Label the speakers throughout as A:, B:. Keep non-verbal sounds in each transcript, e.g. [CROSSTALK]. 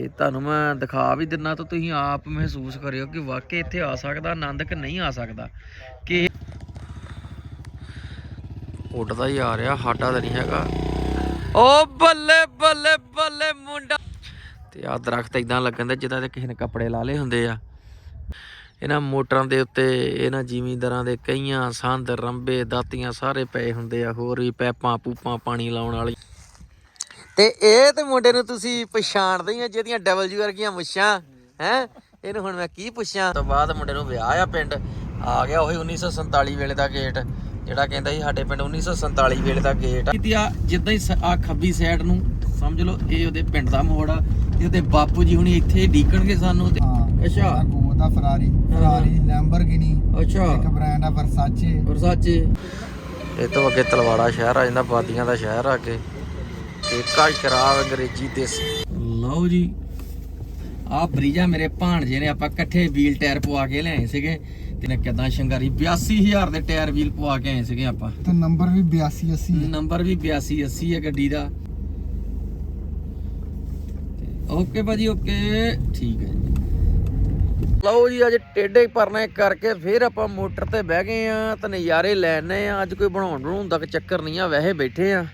A: ਤੇ ਤੁਹਾਨੂੰ ਮੈਂ ਦਿਖਾ ਵੀ ਦਿੰਨਾ ਤਾਂ ਤੁਸੀਂ ਆਪ ਮਹਿਸੂਸ ਕਰਿਓ ਕਿ ਵਾਕਈ ਇੱਥੇ ਆ ਸਕਦਾ, ਆਨੰਦ ਕਿ ਨਹੀਂ ਆ ਸਕਦਾ। ਕਿ ਉੱਡਦਾ ਹੀ ਆ ਰਿਹਾ, ਸਾਡਾ ਤਾਂ ਨਹੀਂ ਹੈਗਾ। ਓ ਬੱਲੇ ਬੱਲੇ ਬੱਲੇ ਮੁੰਡਾ। ਤੇ ਆ ਦਰਖਤ ਇਦਾਂ ਲੱਗਣ ਦੇ ਜਿੱਦਾਂ ਤੇ ਕਿਸੇ ਨੇ ਕੱਪੜੇ ਲਾ ਲਏ ਹੁੰਦੇ ਆ। ਇਹਨਾਂ ਮੋਟਰਾਂ ਦੇ ਉੱਤੇ, ਇਹਨਾਂ ਜ਼ਿਮੀਂਦਾਰਾਂ ਦੇ ਕਈਆਂ ਸੰਦ, ਰੰਬੇ, ਦਾਤੀਆਂ ਸਾਰੇ ਪਏ ਹੁੰਦੇ ਆ, ਹੋਰ ਵੀ ਪੈਪਾਂ, ਪੂਪਾਂ ਪਾਣੀ ਲਾਉਣ ਵਾਲੀ। ਤੇ ਇਹ ਤੇ ਮੁੰਡੇ ਨੂੰ ਤੁਸੀਂ ਪਛਾਣਦੇ ਹੀ ਆ ਜਿਹਦੀਆਂ ਡਬਲਯੂ ਵਰਗੀਆਂ ਮੁੱਛਾਂ ਹੈ? ਇਹਨੂੰ ਹੁਣ ਮੈਂ ਕੀ ਪੁੱਛਾਂ? ਤੋਂ ਬਾਅਦ ਮੁੰਡੇ ਨੂੰ ਵਿਆਹ ਆ ਪਿੰਡ। ਆ ਗਿਆ ਉਹੀ 1947 ਵੇਲੇ ਦਾ ਗੇਟ ਜਿਹੜਾ ਕਹਿੰਦਾ ਸੀ ਸਾਡੇ ਪਿੰਡ 1947 ਵੇਲੇ ਦਾ ਗੇਟ ਆ। ਜਿੱਦਾਂ ਹੀ ਆ ਖੱਬੀ ਸਾਈਡ ਨੂੰ ਸਮਝ ਲਓ ਇਹ ਉਹਦੇ ਪਿੰਡ ਦਾ ਮੋੜ ਆ ਤੇ ਉਹਦੇ ਬਾਪੂ ਜੀ ਹੁਣੀ ਇੱਥੇ ਡੀਕਣਗੇ ਸਾਨੂੰ ਤੇ
B: ਹਾਂ
A: ਅੱਛਾ।
B: ਦਾ ਫਰਾਰੀ ਫਰਾਰੀ ਲੈਂਬਰਗਿਨੀ
A: ਅੱਛਾ।
B: ਇੱਕ ਬ੍ਰਾਂਡ ਆ ਵਰਸਾਚੇ
A: ਵਰਸਾਚੇ ਇਹ ਤੋਂ ਅੱਗੇ ਤਲਵਾੜਾ ਸ਼ਹਿਰ ਆ ਜਾਂਦਾ ਬਾਦੀਆਂ ਦਾ ਸ਼ਹਿਰ ਆ ਅੱਗੇ। ਤੇ ਕਾ ਸ਼ਰਾਬ ਅੰਗਰੇਜ਼ੀ ਦੇਸੀ। ਲਓ ਜੀ ਆ ਬਰੀਜਾ ਮੇਰੇ ਭਾਣਜੇ ਨੇ ਆਪਾਂ ਇਕੱਠੇ ਵੀਲ ਟਾਇਰ ਪਵਾ ਕੇ ਲਿਆਏ ਸੀਗੇ ਤੇ ਨੇ ਕਿਦਾਂ ਸ਼ਿੰਗਾਰੀ 82000 ਦੇ ਟਾਇਰ ਵੀਲ ਪਵਾ ਕੇ ਆਏ ਸੀਗੇ ਆਪਾਂ।
B: ਤੇ ਨੰਬਰ ਵੀ 82 80 ਹੈ।
A: ਨੰਬਰ ਵੀ 82 80 ਹੈ ਗੱਡੀ ਦਾ। ਓਕੇ ਭਾਜੀ ਓਕੇ ਠੀਕ ਹੈ ਲਓ ਜੀ ਅੱਜ ਟੇਡੇ ਪਰਨੇ ਕਰਕੇ ਫਿਰ ਆਪਾਂ ਮੋਟਰ ਤੇ ਬਹਿ ਗਏ ਆ ਤੇ ਨਜ਼ਾਰੇ ਲੈਣੇ ਆ ਅੱਜ ਕੋਈ ਬਣਾਉਣ ਬਣਾਉਣ ਦਾ ਚੱਕਰ ਨਹੀਂ ਆ ਵੈਸੇ ਬੈਠੇ ਆ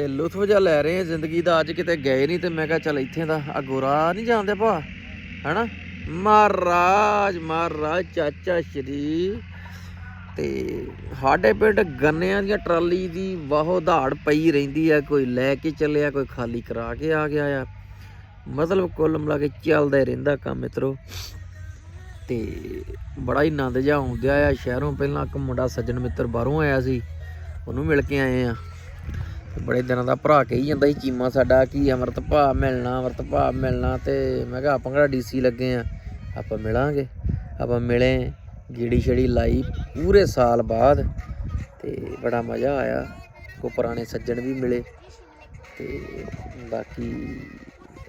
A: ਤੇ ਲੁਤਫ ਜਿਹਾ ਲੈ ਰਹੇ ਆ ਜ਼ਿੰਦਗੀ ਦਾ। ਅੱਜ ਕਿਤੇ ਗਏ ਨਹੀਂ ਤੇ ਮੈਂ ਕਿਹਾ ਚੱਲ ਇੱਥੇ ਦਾ ਆ ਗੋਰਾ ਨਹੀਂ ਜਾਂਦੇ ਭਾ। ਹੈਨਾ? ਮਹਾਰਾਜ ਮਹਾਰਾਜ, ਚਾਚਾ ਸ਼੍ਰੀ। ਤੇ ਸਾਡੇ ਪਿੰਡ ਗੰਨਿਆਂ ਦੀਆਂ ਟਰਾਲੀ ਦੀ ਬਹੁਤ ਧਾੜ ਪਈ ਰਹਿੰਦੀ ਆ। ਕੋਈ ਲੈ ਕੇ ਚੱਲਿਆ, ਕੋਈ ਖਾਲੀ ਕਰਾ ਕੇ ਆ ਗਿਆ ਆ। ਮਤਲਬ ਕੁੱਲ ਮਿਲਾ ਕੇ ਚੱਲਦਾ ਰਹਿੰਦਾ ਕੰਮ ਮਿੱਤਰੋ। ਤੇ ਬੜਾ ਹੀ ਆਨੰਦ ਜਿਹਾ ਆਉਂਦਿਆ ਆ। ਸ਼ਹਿਰੋਂ ਪਹਿਲਾਂ ਇੱਕ ਮੁੰਡਾ ਸੱਜਣ ਮਿੱਤਰ ਬਾਹਰੋਂ ਆਇਆ ਸੀ। ਉਹਨੂੰ ਮਿਲ ਕੇ ਆਏ ਆ। ਬੜੇ ਦਿਨਾਂ ਦਾ ਭਰਾ ਕਹੀ ਜਾਂਦਾ ਸੀ, ਚੀਮਾ ਸਾਡਾ ਕੀ ਅਮਰਤ ਭਾ ਮਿਲਣਾ, ਅਮਰਤ ਭਾ ਮਿਲਣਾ। ਤੇ ਮੈਂ ਕਿਹਾ, ਆਪਾਂ ਕਿਹੜਾ ਡੀਸੀ ਲੱਗੇ ਆ? ਆਪਾਂ ਮਿਲਾਂਗੇ। ਆਪਾਂ ਮਿਲੇ ਗੀੜੀ ਛੜੀ ਲਾਈ ਪੂਰੇ ਸਾਲ ਬਾਅਦ ਤੇ ਬੜਾ ਮਜ਼ਾ ਆਇਆ। ਕੋ ਪੁਰਾਣੇ ਸੱਜਣ ਵੀ ਮਿਲੇ ਤੇ ਬਾਕੀ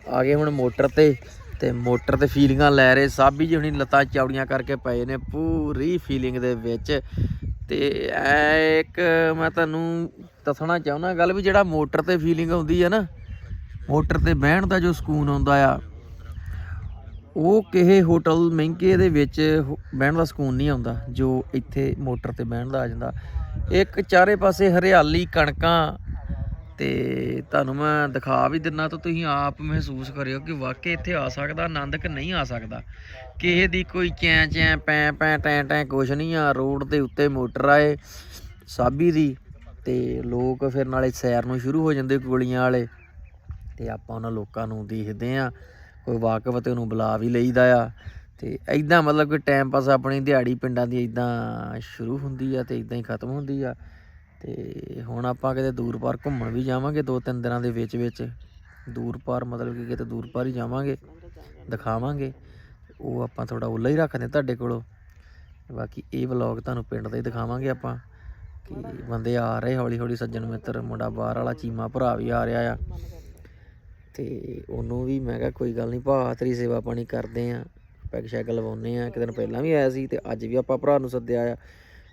A: ਆ ਗਏ ਹੁਣ ਮੋਟਰ ਤੇ ਤੇ ਮੋਟਰ ਤੇ ਫੀਲਿੰਗਾਂ ਲੈ ਰਹੇ। ਸਾਬੀ ਜੀ ਹੁਣੀ ਲੱਤਾਂ ਚੌੜੀਆਂ ਕਰਕੇ ਪਏ ਨੇ, ਪੂਰੀ ਫੀਲਿੰਗ ਦੇ ਵਿੱਚ ਤੇ ਐ ਇੱਕ ਮੈਂ ਤੁਹਾਨੂੰ ਦੱਸਣਾ ਚਾਹੁੰਦਾ, ਗੱਲ ਵੀ ਜਿਹੜਾ ਮੋਟਰ ਤੇ ਫੀਲਿੰਗ ਆਉਂਦੀ ਹੈ ਨਾ, ਮੋਟਰ ਤੇ ਬਹਿਣ ਦਾ ਜੋ ਸਕੂਨ ਆਉਂਦਾ ਆ, ਉਹ ਕਿਸੇ ਹੋਟਲ ਮਹਿੰਗੇ ਦੇ ਵਿੱਚ ਹੋ- ਬਹਿਣ ਦਾ ਸਕੂਨ ਨਹੀਂ ਆਉਂਦਾ, ਜੋ ਇੱਥੇ ਮੋਟਰ ਤੇ ਬਹਿਣ ਦਾ ਆ ਜਾਂਦਾ। ਇੱਕ ਚਾਰੇ ਪਾਸੇ ਹਰਿਆਲੀ, ਕਣਕਾਂ ਤੇ ਤੁਹਾਨੂੰ ਮੈਂ ਦਿਖਾ ਵੀ ਦਿੰਨਾ ਤਾਂ ਤੁਸੀਂ ਆਪ ਮਹਿਸੂਸ ਕਰਿਓ ਕਿ ਵਾਕਈ ਇੱਥੇ ਆ ਸਕਦਾ, ਆਨੰਦ ਕਿ ਨਹੀਂ ਆ ਸਕਦਾ। ਕਿਸੇ ਦੀ ਕੋਈ ਚੈਂ ਚੈਂ, ਪੈ ਪੈ, ਟੈਂ ਟੈਂ ਕੁਛ ਨਹੀਂ ਆ, ਰੋਡ ਦੇ ਉੱਤੇ ਮੋਟਰ ਆਏ, ਸਾਬੀ ਦੀ ਤੇ ਲੋਕ ਫਿਰ ਨਾਲੇ ਸੈਰ ਨੂੰ ਸ਼ੁਰੂ ਹੋ ਜਾਂਦੇ ਗੋਲੀਆਂ ਵਾਲੇ ਤੇ ਆਪਾਂ ਉਹਨਾਂ ਲੋਕਾਂ ਨੂੰ ਦੇਖਦੇ ਆ ਕੋਈ ਵਾਕਫ ਤੇ ਉਹਨੂੰ ਬੁਲਾ ਵੀ ਲਈਦਾ ਆ ਤੇ ਐਦਾਂ ਮਤਲਬ ਕਿ ਟਾਈਮ ਪਾਸ ਆਪਣੀ ਦਿਹਾੜੀ ਪਿੰਡਾਂ ਦੀ ਐਦਾਂ ਸ਼ੁਰੂ ਹੁੰਦੀ ਆ ਤੇ ਐਦਾਂ ਹੀ ਖਤਮ ਹੁੰਦੀ ਆ। ਤੇ ਹੁਣ ਆਪਾਂ ਕਿਤੇ ਦੂਰ ਪਾਰ ਘੁੰਮਣ ਵੀ ਜਾਵਾਂਗੇ, ਦੋ ਤਿੰਨ ਦਿਨਾਂ ਦੇ ਵਿੱਚ ਵਿੱਚ। ਦੂਰ ਪਾਰ ਮਤਲਬ ਕਿ ਕਿਤੇ ਦੂਰ ਪਾਰ ਹੀ ਜਾਵਾਂਗੇ, ਦਿਖਾਵਾਂਗੇ। ਉਹ ਆਪਾਂ ਥੋੜਾ ਉੱਲਾ ਹੀ ਰੱਖਦੇ ਤੁਹਾਡੇ ਕੋਲੋਂ। ਬਾਕੀ ਇਹ ਵਲੌਗ ਤੁਹਾਨੂੰ ਪਿੰਡ ਦਾ ਹੀ ਦਿਖਾਵਾਂਗੇ ਆਪਾਂ, ਕਿ ਬੰਦੇ ਆ ਰਹੇ ਹੌਲੀ ਹੌਲੀ ਸੱਜਣ ਮਿੱਤਰ, ਮੁੰਡਾ ਬਾਹਰ ਵਾਲਾ ਚੀਮਾ ਭਰਾ ਵੀ ਆ ਰਿਹਾ ਆ। ਤੇ ਉਹਨੂੰ ਵੀ ਮੈਂ ਕਿਹਾ ਕੋਈ ਗੱਲ ਨਹੀਂ ਭਾ ਤੇਰੀ ਸੇਵਾ ਪਾਣੀ ਕਰਦੇ ਆ ਪੈਗ ਸ਼ੈਗ ਲਵਾਉਨੇ ਆ ਇੱਕ ਦਿਨ ਪਹਿਲਾਂ ਵੀ ਆਇਆ ਸੀ ਤੇ ਅੱਜ ਵੀ ਆਪਾਂ ਭਰਾ ਨੂੰ ਸੱਦਿਆ ਆ।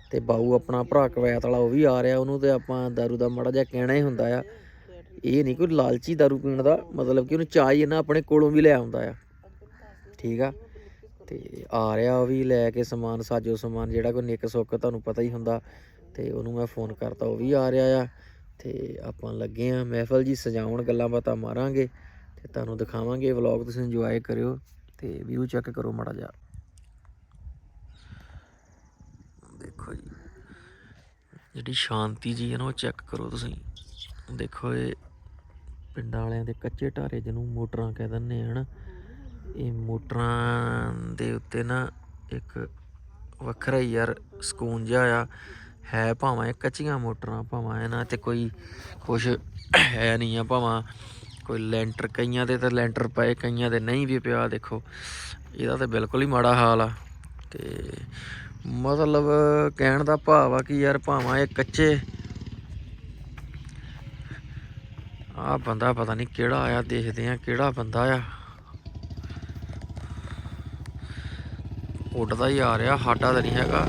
A: ਤੇ ਬਾਊ ਆਪਣਾ ਭਰਾ ਕਵੈਤ ਵਾਲਾ ਉਹ ਵੀ ਆ ਰਿਹਾ, ਉਹਨੂੰ ਤੇ ਆਪਾਂ ਦਾਰੂ ਦਾ ਮੜਾ ਜਿਹਾ ਕਹਿਣਾ ਹੀ ਹੁੰਦਾ ਆ। ਇਹ ਨਹੀਂ ਕੋਈ ਲਾਲਚੀ ਦਾਰੂ ਪੀਣ ਦਾ ਮਤਲਬ ਕਿ ਉਹਨੂੰ ਚਾਹ ਹੀ ਨਾ ਆਪਣੇ ਕੋਲੋਂ ਵੀ ਲੈ ਆਉਂਦਾ ਆ। ਠੀਕ ਆ? ਤੇ ਆ ਰਿਹਾ ਉਹ ਵੀ ਲੈ ਕੇ ਸਮਾਨ, ਸਾਜੋ ਸਮਾਨ ਜਿਹੜਾ ਕੋਈ ਨਿੱਕ ਸੁੱਕ ਤੁਹਾਨੂੰ ਪਤਾ ਹੀ ਹੁੰਦਾ। ਤੇ ਉਹਨੂੰ ਮੈਂ ਫੋਨ ਕਰਤਾ, ਉਹ ਵੀ ਆ ਰਿਹਾ ਆ। ਤੇ ਆਪਾਂ ਲੱਗੇ ਆ ਮਹਿਫਲ ਜੀ ਸਜਾਉਣ, ਗੱਲਾਂ ਬਾਤਾਂ ਮਾਰਾਂਗੇ। ਤੇ ਤੁਹਾਨੂੰ ਦਿਖਾਵਾਂਗੇ ਵਲੌਗ, ਤੁਸੀਂ ਇੰਜੋਏ ਕਰਿਓ। ਤੇ ਵਿਊ ਚੈੱਕ ਕਰੋ ਮੜਾ ਜਾ ਦੇਖੋ ਜੀ ਜਿਹੜੀ ਸ਼ਾਂਤੀ ਜੀ ਹੈ ਨਾ, ਉਹ ਚੈੱਕ ਕਰੋ ਤੁਸੀਂ। ਦੇਖੋ ਇਹ ਪਿੰਡਾਂ ਵਾਲਿਆਂ ਦੇ ਕੱਚੇ ਢਾਰੇ ਜਿਹਨੂੰ ਮੋਟਰਾਂ ਕਹਿ ਦਿੰਦੇ ਆ, ਹਨਾ। ਇਹ ਮੋਟਰਾਂ ਦੇ ਉੱਤੇ ਨਾ ਇੱਕ ਵੱਖਰਾ ਹੀ ਯਾਰ ਸਕੂਨ ਜਿਹਾ ਆ। ਹੈ ਭਾਵੇਂ ਇਹ ਕੱਚੀਆਂ ਮੋਟਰਾਂ, ਭਾਵੇਂ ਇਹਨਾਂ ਤੇ ਕੋਈ ਕੁਝ ਹੈ ਨਹੀਂ ਆ, ਭਾਵੇਂ ਕੋਈ ਲੈਂਟਰ ਕਈਆਂ ਦੇ ਤਾਂ ਲੈਂਟਰ ਪਏ, ਕਈਆਂ ਦੇ ਨਹੀਂ ਵੀ ਪਿਆ, ਦੇਖੋ। ਇਹਦਾ ਤਾਂ ਬਿਲਕੁਲ ਹੀ ਮਾੜਾ ਹਾਲ ਆ। ਤੇ ਮਤਲਬ ਕਹਿਣ ਦਾ ਭਾਵ ਆ ਕਿ ਯਾਰ ਭਾਵਾਂ ਇਹ ਕੱਚੇ। ਆ ਬੰਦਾ ਪਤਾ ਨਹੀਂ ਕਿਹੜਾ ਆਇਆ, ਦੇਖਦੇ ਆ ਕਿਹੜਾ ਬੰਦਾ ਆ। ਉੱਡਦਾ ਹੀ ਆ ਰਿਹਾ, ਸਾਡਾ ਤਾਂ ਨਹੀਂ ਹੈਗਾ।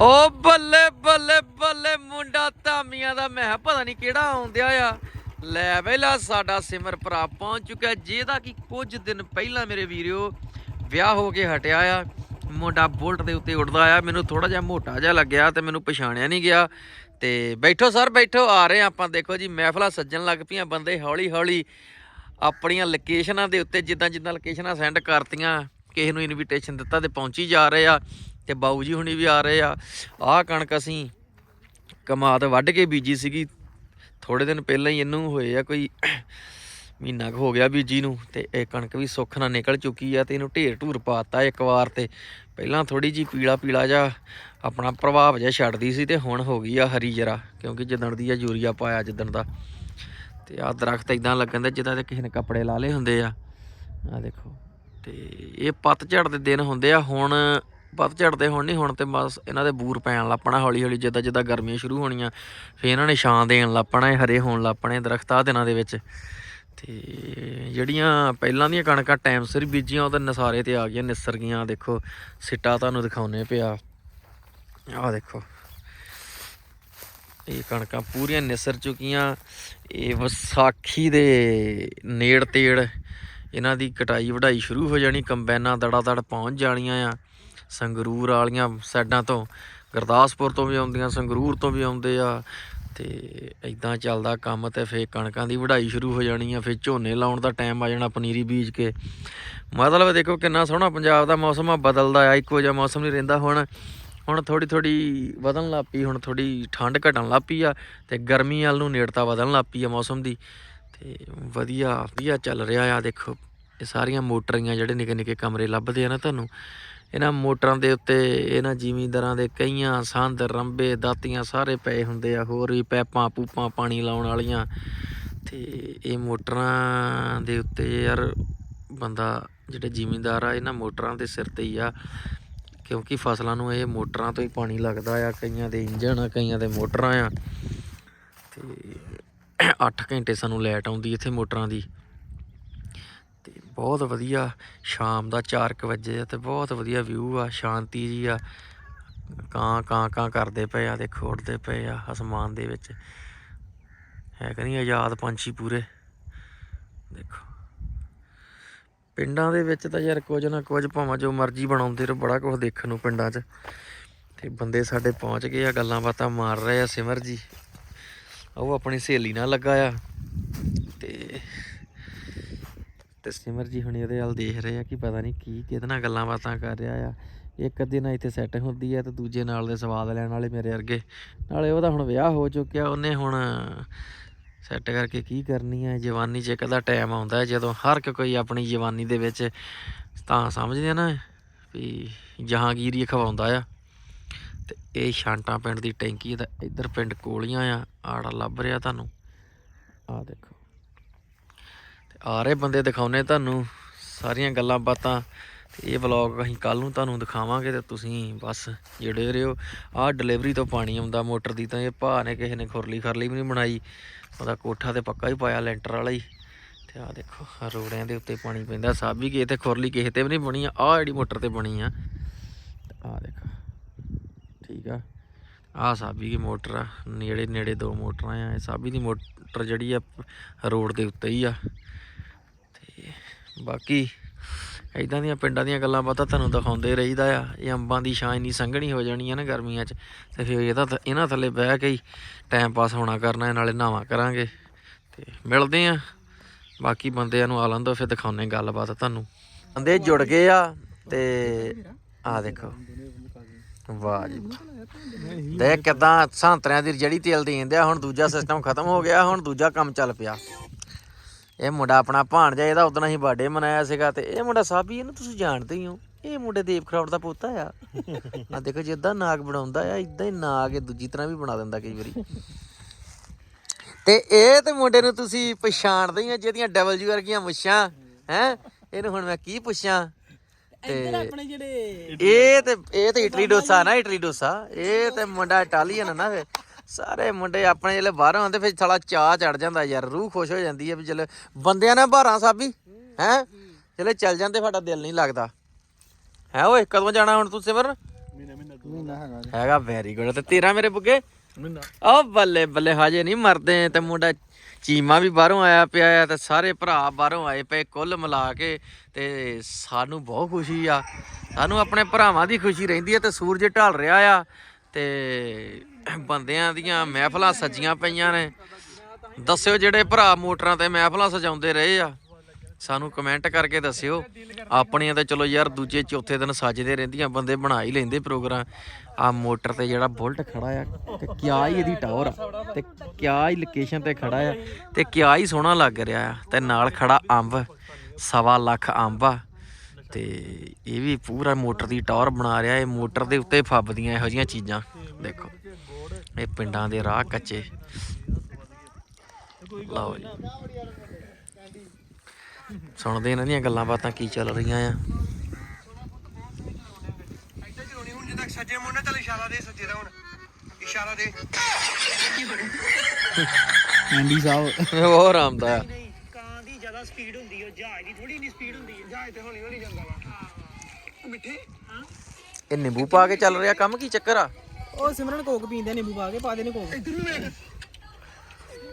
A: ਓ ਬੱਲੇ ਬੱਲੇ ਬੱਲੇ, ਮੁੰਡਾ ਧਾਮੀਆਂ ਦਾ, ਮੈਂ ਕਿਹਾ ਪਤਾ ਨਹੀਂ ਕਿਹੜਾ ਆਉਂਦਿਆ ਆ। ਲੈ ਪਹਿਲਾ ਸਾਡਾ ਸਿਮਰ ਭਰਾ ਪਹੁੰਚ ਚੁੱਕਾ ਜਿਹਦਾ ਕਿ ਕੁਝ ਦਿਨ ਪਹਿਲਾਂ ਮੇਰੇ ਵੀਰਿਓ ਵਿਆਹ ਹੋ ਕੇ ਹਟਿਆ ਆ। ਮੁੰਡਾ ਬੁਲਟ ਦੇ ਉੱਤੇ ਉੱਡਦਾ ਆ ਮੈਨੂੰ ਥੋੜਾ ਜਿਹਾ ਮੋਟਾ ਜਿਹਾ ਲੱਗਿਆ ਤੇ ਮੈਨੂੰ ਪਛਾਣਿਆ ਨਹੀਂ ਗਿਆ। ਤੇ ਬੈਠੋ ਸਰ, ਬੈਠੋ, ਆ ਰਹੇ ਆਪਾਂ। ਦੇਖੋ ਜੀ, ਮਹਿਫਲਾ ਸੱਜਣ ਲੱਗ ਪਈਆਂ ਬੰਦੇ ਹੌਲੀ ਹੌਲੀ ਆਪਣੀਆਂ ਲੋਕੇਸ਼ਨਾਂ ਦੇ ਉੱਤੇ ਜਿੱਦਾਂ ਜਿੱਦਾਂ ਲੋਕੇਸ਼ਨਾਂ ਸੈਂਡ ਕਰਤੀਆਂ, ਕਿਸੇ ਨੂੰ ਇਨਵੀਟੇਸ਼ਨ ਦਿੱਤਾ ਤੇ ਪਹੁੰਚੀ ਜਾ ਰਹੇ ਆ। ਤੇ ਬਾਊ ਜੀ ਹੁਣੀ ਵੀ ਆ ਰਹੇ ਆ। ਆਹ ਕਣਕ ਅਸੀਂ ਕਮਾਦ ਵੱਢ ਕੇ ਬੀਜੀ ਸੀਗੀ। ਥੋੜੇ ਦਿਨ ਪਹਿਲਾਂ ਹੀ ਇਹਨੂੰ ਹੋਏ ਆ ਕੋਈ ਮਹੀਨਾ ਕੁ ਹੋ ਗਿਆ ਬੀਜੀ ਨੂੰ। ਤੇ ਇਹ ਕਣਕ ਵੀ ਸੁੱਖ ਨਾਲ ਨਿਕਲ ਚੁੱਕੀ ਆ ਤੇ ਇਹਨੂੰ ਢੇਰ ਢੂਰ ਪਾਤਾ ਇੱਕ ਵਾਰ ਤੇ। ਪਹਿਲਾਂ ਥੋੜੀ ਜੀ ਪੀਲਾ ਪੀਲਾ ਜਿਹਾ ਆਪਣਾ ਪ੍ਰਭਾਵ ਜਿਹਾ ਛੱਡਦੀ ਸੀ ਤੇ ਹੁਣ ਹੋ ਗਈ ਆ ਹਰੀ ਜਰਾ, ਕਿਉਂਕਿ ਜਿੱਦਣ ਦੀ ਆ ਯੂਰੀਆ ਪਾਇਆ ਜਿੱਦਣ ਦਾ। ਤੇ ਆ ਦਰਖਤ ਇਦਾਂ ਲੱਗਣ ਦੇ ਜਿੱਦਾਂ ਤੇ ਕਿਸੇ ਨੇ ਕੱਪੜੇ ਲਾ ਲਏ ਹੁੰਦੇ ਆ। ਆ ਦੇਖੋ, ਤੇ ਇਹ ਪਤਝੜ ਦੇ ਦਿਨ ਹੁੰਦੇ ਆ, ਹੁਣ ਪਤਝੜ ਦੇ ਹੁਣ ਨਹੀਂ, ਹੁਣ ਤੇ ਬਸ ਇਹਨਾਂ ਦੇ ਬੂਰ ਪੈਣ ਲੱਪਣਾ ਹੌਲੀ ਹੌਲੀ, ਜਿੱਦਾਂ ਜਿੱਦਾਂ ਗਰਮੀਆਂ ਸ਼ੁਰੂ ਹੋਣੀਆਂ, ਫੇਰ ਇਹਨਾਂ ਨੇ ਛਾਂ ਦੇਣ ਲੱਪਣਾ ਇਹ ਹਰੇ ਹੋਣ ਲੱਪਣੇ ਦਰਖਤ ਆ ਦਿਨਾਂ ਦੇ ਵਿੱਚ। ਤੇ ਜਿਹੜੀਆਂ ਪਹਿਲਾਂ ਦੀਆਂ ਕਣਕਾਂ ਟਾਈਮ ਸਿਰ ਬੀਜੀਆਂ, ਉਹ ਤਾਂ ਨਸਾਰੇ ਤੇ ਆ ਗਈਆਂ, ਨਿਸਰ ਗਈਆਂ। ਦੇਖੋ, ਸਿੱਟਾ ਤੁਹਾਨੂੰ ਦਿਖਾਉਨੇ ਪਿਆ। ਆਹ ਦੇਖੋ। ਇਹ ਕਣਕਾਂ ਪੂਰੀਆਂ ਨਿਸਰ ਚੁੱਕੀਆਂ। ਇਹ ਵਿਸਾਖੀ ਦੇ ਨੇੜ ਤੇੜ ਇਹਨਾਂ ਦੀ ਕਟਾਈ ਵਢਾਈ ਸ਼ੁਰੂ ਹੋ ਜਾਣੀ। ਕੰਬਾਈਨਾਂ ਦੜਾ ਦੜ ਪਹੁੰਚ ਜਾਣੀਆਂ ਆ। ਸੰਗਰੂਰ ਵਾਲੀਆਂ ਸਾਈਡਾਂ ਤੋਂ, ਗੁਰਦਾਸਪੁਰ ਤੋਂ ਵੀ ਆਉਂਦੀਆਂ, ਸੰਗਰੂਰ ਤੋਂ ਵੀ ਆਉਂਦੇ ਆ। ਤੇ ਇਦਾਂ ਚੱਲਦਾ ਕੰਮ ਤੇ ਫੇਰ ਕਣਕਾਂ ਦੀ ਵਢਾਈ ਸ਼ੁਰੂ ਹੋ ਜਾਣੀ ਆ, ਫੇਰ ਝੋਨੇ ਲਾਉਣ ਦਾ ਟਾਈਮ ਆ ਜਾਣਾ ਪਨੀਰੀ ਬੀਜ ਕੇ। ਮਤਲਬ ਦੇਖੋ ਕਿੰਨਾ ਸੋਹਣਾ ਪੰਜਾਬ ਦਾ ਮੌਸਮ ਆ, ਬਦਲਦਾ ਆ, ਇੱਕੋ ਜਿਹਾ ਮੌਸਮ ਨਹੀਂ ਰਹਿੰਦਾ ਹੁਣ। ਹੁਣ ਥੋੜੀ ਥੋੜੀ ਵਧਣ ਲੱਗ ਪਈ, ਹੁਣ ਥੋੜੀ ਠੰਡ ਘਟਣ ਲੱਗ ਪਈ ਆ ਤੇ ਗਰਮੀ ਵਾਲ ਨੂੰ ਨੇੜਤਾ ਵਧਣ ਲੱਗ ਪਈ ਆ ਮੌਸਮ ਦੀ। ਤੇ ਵਧੀਆ ਵਧੀਆ ਚੱਲ ਰਿਹਾ ਆ, ਦੇਖੋ। ਇਹ ਸਾਰੀਆਂ ਮੋਟਰੀਆਂ ਜਿਹੜੇ ਨਿੱਕੇ ਨਿੱਕੇ ਕਮਰੇ ਲੱਭਦੇ ਆ ਨਾ ਤੁਹਾਨੂੰ ਇਹਨਾਂ ਮੋਟਰਾਂ ਦੇ ਉੱਤੇ, ਇਹਨਾਂ ਜ਼ਿਮੀਂਦਾਰਾਂ ਦੇ ਕਈਆਂ ਸੰਦ, ਰੰਬੇ, ਦਾਤੀਆਂ ਸਾਰੇ ਪਏ ਹੁੰਦੇ ਆ, ਹੋਰ ਵੀ ਪੈਪਾਂ, ਪੂਪਾਂ ਪਾਣੀ ਲਾਉਣ ਵਾਲੀਆਂ। ਤੇ ਇਹ ਮੋਟਰਾਂ ਦੇ ਉੱਤੇ ਯਾਰ ਬੰਦਾ ਜਿਹੜੇ ਜ਼ਿਮੀਂਦਾਰ ਆ, ਇਹਨਾਂ ਮੋਟਰਾਂ ਦੇ ਸਿਰ ਤੇ ਹੀ ਆ। ਕਿਉਂਕਿ ਫਸਲਾਂ ਨੂੰ ਇਹ ਮੋਟਰਾਂ ਤੋਂ ਹੀ ਪਾਣੀ ਲੱਗਦਾ ਆ, ਕਈਆਂ ਦੇ ਇੰਜਣ ਆ, ਕਈਆਂ ਦੇ ਮੋਟਰਾਂ ਆ। ਤੇ 8 ਘੰਟੇ ਸਾਨੂੰ ਲਾਈਟ ਆਉਂਦੀ ਇੱਥੇ ਮੋਟਰਾਂ ਦੀ। ਬਹੁਤ ਵਧੀਆ ਸ਼ਾਮ ਦਾ 4:00 ਵਜੇ ਆ ਤੇ ਬਹੁਤ ਵਧੀਆ ਵਿਊ ਆ, ਸ਼ਾਂਤੀ ਜੀ ਆ। ਕਾਂ ਕਾਂ ਕਾਂ ਕਰਦੇ ਪਏ ਆ ਦੇਖੋ ਉੱਡਦੇ ਪਏ ਆ ਅਸਮਾਨ ਦੇ ਵਿੱਚ। ਹੈ ਕਿ ਨਹੀਂ ਆਜ਼ਾਦ ਪੰਛੀ ਪੂਰੇ? ਦੇਖੋ। ਪਿੰਡਾਂ ਦੇ ਵਿੱਚ ਤਾਂ ਯਾਰ ਕੁਝ ਨਾ ਕੁਝ ਭਾਵੇਂ ਜੋ ਮਰਜ਼ੀ ਬਣਾਉਂਦੇ ਰਹੋ, ਬੜਾ ਕੁਝ ਦੇਖਣ ਨੂੰ ਪਿੰਡਾਂ 'ਚ। ਤੇ ਬੰਦੇ ਸਾਡੇ ਪਹੁੰਚ ਗਏ ਆ, ਗੱਲਾਂ ਬਾਤਾਂ ਮਾਰ ਰਹੇ ਆ ਸਿਮਰ ਜੀ। ਉਹ ਆਪਣੀ ਸਹੇਲੀ ਨਾਲ ਲੱਗਾ ਆ ਤੇ ਤੇ ਸਿਮਰ ਜੀ ਹੁਣੇ ਉਹਦੇ ਵੱਲ ਦੇਖ ਰਹੇ ਆ ਕਿ ਪਤਾ ਨਹੀਂ ਕੀ ਕਿਹਦੇ ਨਾਲ ਗੱਲਾਂ ਬਾਤਾਂ ਕਰ ਰਿਹਾ ਆ। ਇੱਕ ਅੱਧੇ ਨਾਲ ਇੱਥੇ ਸੈੱਟ ਹੁੰਦੀ ਆ ਤੇ ਦੂਜੇ ਨਾਲ ਦੇ ਸਵਾਦ ਲੈਣ ਵਾਲੇ ਮੇਰੇ ਵਰਗੇ। ਨਾਲੇ ਉਹਦਾ ਹੁਣ ਵਿਆਹ ਹੋ ਚੁੱਕਿਆ, ਉਹਨੇ ਹੁਣ ਸੈੱਟ ਕਰਕੇ ਕੀ ਕਰਨੀ ਹੈ ਜਵਾਨੀ 'ਚ ਇੱਕ ਦਾ ਟਾਈਮ ਆਉਂਦਾ ਜਦੋਂ ਹਰ ਇੱਕ ਕੋਈ ਆਪਣੀ ਜਵਾਨੀ ਦੇ ਵਿੱਚ ਤਾਂ ਸਮਝਦੇ ਆ ਨਾ ਵੀ ਜਹਾਂਗੀਰੀ ਖਵਾਉਂਦਾ ਆ। ਤੇ ਇਹ ਛਾਂਟਾਂ ਪਿੰਡ ਦੀ ਟੈਂਕੀ ਦਾ ਇੱਧਰ ਪਿੰਡ ਕੋਲੀਆਂ ਆ, ਆੜਾ ਲੱਭ ਰਿਹਾ ਤੁਹਾਨੂੰ। ਆ ਦੇਖੋ। ਆ ਰਹੇ ਬੰਦੇ ਦਿਖਾਉਨੇ ਤੁਹਾਨੂੰ ਸਾਰੀਆਂ ਗੱਲਾਂ ਬਾਤਾਂ। ਤੇ ਇਹ ਵਲੌਗ ਅਸੀਂ ਕੱਲ ਨੂੰ ਤੁਹਾਨੂੰ ਦਿਖਾਵਾਂਗੇ ਤੇ ਤੁਸੀਂ ਬਸ ਜਿਹੜੇ ਰਹੋ। ਆਹ ਡਿਲੀਵਰੀ ਤੋਂ ਪਾਣੀ ਆਉਂਦਾ ਮੋਟਰ ਦੀ ਤਾਂ ਇਹ ਭਾ ਨੇ ਕਿਸੇ ਨੇ ਖੁਰਲੀ ਖਰਲੀ ਵੀ ਨਹੀਂ ਬਣਾਈ। ਉਹਦਾ ਕੋਠਾ ਤੇ ਪੱਕਾ ਹੀ ਪਾਇਆ ਲੈਂਟਰ ਵਾਲਾ ਹੀ। ਤੇ ਆਹ ਦੇਖੋ ਰੋੜਿਆਂ ਦੇ ਉੱਤੇ ਪਾਣੀ ਪੈਂਦਾ। ਸਾਬੀ ਕਿਸੇ ਤੇ ਖੁਰਲੀ, ਕਿਸੇ ਤੇ ਵੀ ਨਹੀਂ ਬਣੀ ਆਹ ਜਿਹੜੀ ਮੋਟਰ ਤੇ ਬਣੀ ਆ। ਆਹ ਦੇਖੋ, ਠੀਕ ਆ। ਆਹ ਸਾਬੀ ਦੀ ਮੋਟਰ ਆ। ਨੇੜੇ ਨੇੜੇ ਦੋ ਮੋਟਰਾਂ ਆ। ਇਹ ਸਾਬੀ ਦੀ ਮੋਟਰ ਜਿਹੜੀ ਆ, ਰੋਡ ਦੇ ਉੱਤੇ ਹੀ ਆ। ਬਾਕੀ ਇਦਾਂ ਦੀਆਂ ਪਿੰਡਾਂ ਦੀਆਂ ਗੱਲਾਂ ਬਾਤਾਂ ਤੁਹਾਨੂੰ ਦਿਖਾਉਂਦੇ ਰਹੀਦਾ ਆ। ਇਹ ਅੰਬਾਂ ਦੀ ਛਾਂ ਇੰਨੀ ਸੰਘਣੀ ਹੋ ਜਾਣੀ ਆ ਨਾ ਗਰਮੀਆਂ 'ਚ ਤੇ ਫਿਰ ਇਹਦਾ ਥ- ਇਹਨਾਂ ਥੱਲੇ ਬਹਿ ਕੇ ਹੀ ਟਾਈਮ ਪਾਸ ਹੋਣਾ ਕਰਨਾ ਹੈ, ਨਾਲੇ ਨਹਾਵਾ ਕਰਾਂਗੇ। ਤੇ ਮਿਲਦੇ ਆ। ਬਾਕੀ ਬੰਦਿਆਂ ਨੂੰ ਆ ਲੰਦੋ ਫਿਰ ਦਿਖਾਉਨੇ ਗੱਲਬਾਤ ਤੁਹਾਨੂੰ। ਬੰਦੇ ਜੁੜ ਗਏ ਆ ਤੇ ਆ ਦੇਖੋ। ਵਾਹ ਜੀ ਵਾਹ। ਦੇਖ ਕਿਦਾਂ ਸੰਤਰਿਆਂ ਦੀ ਜਿਹੜੀ ਤੇਲ ਦੇਂਦੇ ਆ ਹੁਣ ਦੂਜਾ ਸਿਸਟਮ ਖਤਮ ਹੋ ਗਿਆ ਹੁਣ ਦੂਜਾ ਕੰਮ ਚੱਲ ਪਿਆ। ਇਹ ਮੁੰਡਾ ਆਪਣਾ ਭਾਣਜਾ ਇਹਦਾ ਉਦੋਂ ਹੀ ਬਰਥਡੇ ਮਨਾਇਆ ਸੀਗਾ ਤੇ ਇਹ ਮੁੰਡਾ ਸਾਬੀ ਇਹਨੂੰ ਤੁਸੀਂ ਜਾਣਦੇ ਹੀ ਹੋ। ਇਹ ਮੁੰਡੇ ਦੇਵ ਖਰੌੜ ਦਾ ਪੋਤਾ ਆ। ਆ ਦੇਖੋ ਜਿੱਦਾਂ ਨਾਗ ਬਣਾਉਂਦਾ ਆ ਇਦਾਂ ਹੀ ਨਾਗ ਇਹ ਦੂਜੀ ਤਰ੍ਹਾਂ ਵੀ ਬਣਾ ਦਿੰਦਾ ਕਈ ਵਾਰੀ। ਤੇ ਇਹ ਤੇ ਮੁੰਡੇ ਨੂੰ ਤੁਸੀਂ ਪਛਾਣਦੇ ਹੀ ਆ ਜਿਹਦੀਆਂ ਡਬਲਯੂ ਵਰਗੀਆਂ ਮੁੱਛਾਂ ਹੈ? ਇਹਨੂੰ ਹੁਣ ਮੈਂ ਕੀ ਪੁੱਛਾਂ? ਤੇ
C: ਆਪਣੇ ਜਿਹੜੇ
A: ਇਹ ਤੇ ਇਹ ਤੇ ਇਟਲੀ ਡੋਸਾ ਨਾ ਇਟਲੀ ਡੋਸਾ। ਇਹ ਤੇ ਮੁੰਡਾ ਇਟਾਲੀਅਨ ਨਾ ਵੇ ਸਾਰੇ ਮੁੰਡੇ ਆਪਣੇ ਜਿਹੜੇ ਬਾਹਰੋਂ ਆਉਂਦੇ ਫਿਰ ਸਾਲਾ ਚਾਹ ਚੜ ਜਾਂਦਾ ਯਾਰ ਰੂਹ ਖੁਸ਼ ਹੋ ਜਾਂਦੀ ਹੈ ਵੀ ਚਲ ਬੰਦਿਆਂ ਨਾਲ ਭਾਰਾਂ ਸਾਬੀ ਹੈ? ਚਲੇ ਚੱਲ ਜਾਂਦੇ ਸਾਡਾ ਦਿਲ ਨਹੀਂ ਲੱਗਦਾ। ਹੈ ਓਏ ਕਦੋਂ ਜਾਣਾ ਹੁਣ ਤੂੰ
C: ਮਹੀਨਾ ਮਹੀਨਾ
B: ਹੈਗਾ ਜੀ।
A: ਹੈਗਾ ਵੈਰੀ ਗੁੱਡ ਤੇ ਤੇਰਾ ਮੇਰੇ ਬੁੱਗੇ? ਓ ਬੱਲੇ ਬੱਲੇ ਹਜੇ ਨਹੀਂ ਮਰਦੇ। ਤੇ ਮੁੰਡਾ ਚੀਮਾ ਵੀ ਬਾਹਰੋਂ ਆਇਆ ਪਿਆ ਆ ਤੇ ਸਾਰੇ ਭਰਾ ਬਾਹਰੋਂ ਆਏ ਪਏ ਕੁੱਲ ਮਿਲਾ ਕੇ। ਤੇ ਸਾਨੂੰ ਬਹੁਤ ਖੁਸ਼ੀ ਆ। ਸਾਨੂੰ ਆਪਣੇ ਭਰਾਵਾਂ ਦੀ ਖੁਸ਼ੀ ਰਹਿੰਦੀ ਹੈ ਤੇ ਸੂਰਜ ਢਲ ਰਿਹਾ ਆ। ਤੇ ਬੰਦਿਆਂ ਦੀਆਂ ਮਹਿਫਲਾਂ ਸੱਜੀਆਂ ਪਈਆਂ ਨੇ। ਦੱਸਿਓ ਜਿਹੜੇ ਭਰਾ ਮੋਟਰਾਂ ਤੇ ਮਹਿਫਲਾਂ ਸਜਾਉਂਦੇ ਰਹੇ ਆ, ਸਾਨੂੰ ਕਮੈਂਟ ਕਰਕੇ ਦੱਸਿਓ। ਆਪਣੀਆਂ ਤਾਂ ਚਲੋ ਯਾਰ, ਦੂਜੇ ਚੌਥੇ ਦਿਨ ਸੱਜਦੇ ਰਹਿੰਦੀਆਂ, ਬੰਦੇ ਬਣਾ ਹੀ ਲੈਂਦੇ ਪ੍ਰੋਗਰਾਮ। ਆ ਮੋਟਰ ਤੇ ਜਿਹੜਾ ਬੁਲਟ ਖੜਾ ਆ, ਤੇ ਕਿਆ ਹੀ ਇਹਦੀ ਟਾਵਰ ਆ, ਤੇ ਕਿਆ ਹੀ ਲੋਕੇਸ਼ਨ ਤੇ ਖੜਾ ਆ, ਤੇ ਕਿਆ ਹੀ ਸੋਹਣਾ ਲੱਗ ਰਿਹਾ ਆ। ਤੇ ਨਾਲ ਖੜਾ ਅੰਬ, ਸਵਾ ਲੱਖ ਅੰਬ ਆ। ਤੇ ਇਹ ਵੀ ਪੂਰਾ ਮੋਟਰ ਦੀ ਟਾਵਰ ਬਣਾ ਰਿਹਾ, ਇਹ ਮੋਟਰ ਦੇ ਉੱਤੇ ਫੱਬਦੀਆਂ ਇਹੋ ਜਿਹੀਆਂ ਚੀਜ਼ਾਂ। ਦੇਖੋ। ਇਹ ਪਿੰਡਾਂ ਦੇ ਰਾਹ ਕੱਚੇ। ਲਓ ਜੀ। ਸੁਣਦੇ ਇਹਨਾਂ ਦੀਆਂ ਗੱਲਾਂ ਬਾਤਾਂ ਕੀ ਚੱਲ ਰਹੀਆਂ ਆ।
C: ਇੱਥੇ ਚਲਾਉਣੀ ਹੁਣ ਜਿੱਦਾਂ ਸੱਜੇ ਮੁੰਡੇ ਚੱਲ ਇਸ਼ਾਰਾ ਦੇ ਸੱਜੇ ਦਾ ਹੁਣ। ਇਸ਼ਾਰਾ ਦੇ।
B: ਐਂਡੀ ਸਾਹਿਬ।
A: ਉਹ ਆਰਾਮਦਾ ਆ
C: ਨਹੀਂ ਕਾਂ ਦੀ ਜ਼ਿਆਦਾ ਸਪੀਡ ਹੁੰਦੀ ਹੈ ਜਹਾਜ਼ ਦੀ ਥੋੜੀ ਨਹੀਂ ਸਪੀਡ ਹੁੰਦੀ ਹੈ ਜਹਾਜ਼ ਤੇ ਹੌਲੀ ਹੌਲੀ ਜਾਂਦਾ ਵਾ। ਉਹ ਮਿੱਠੇ। ਹਾਂ।
A: ਇਹ ਨਿੰਬੂ ਪਾ ਕੇ ਚੱਲ ਰਿਹਾ ਕੰਮ ਕੀ ਚੱਕਰ ਆ?
C: ਉਹ ਸਿਮਰਨ ਕੋਕ ਪੀਂਦੇ ਨਿੰਬੂ ਪਾ ਕੇ ਪਾ ਦੇ ਨੇ ਕੋਕ।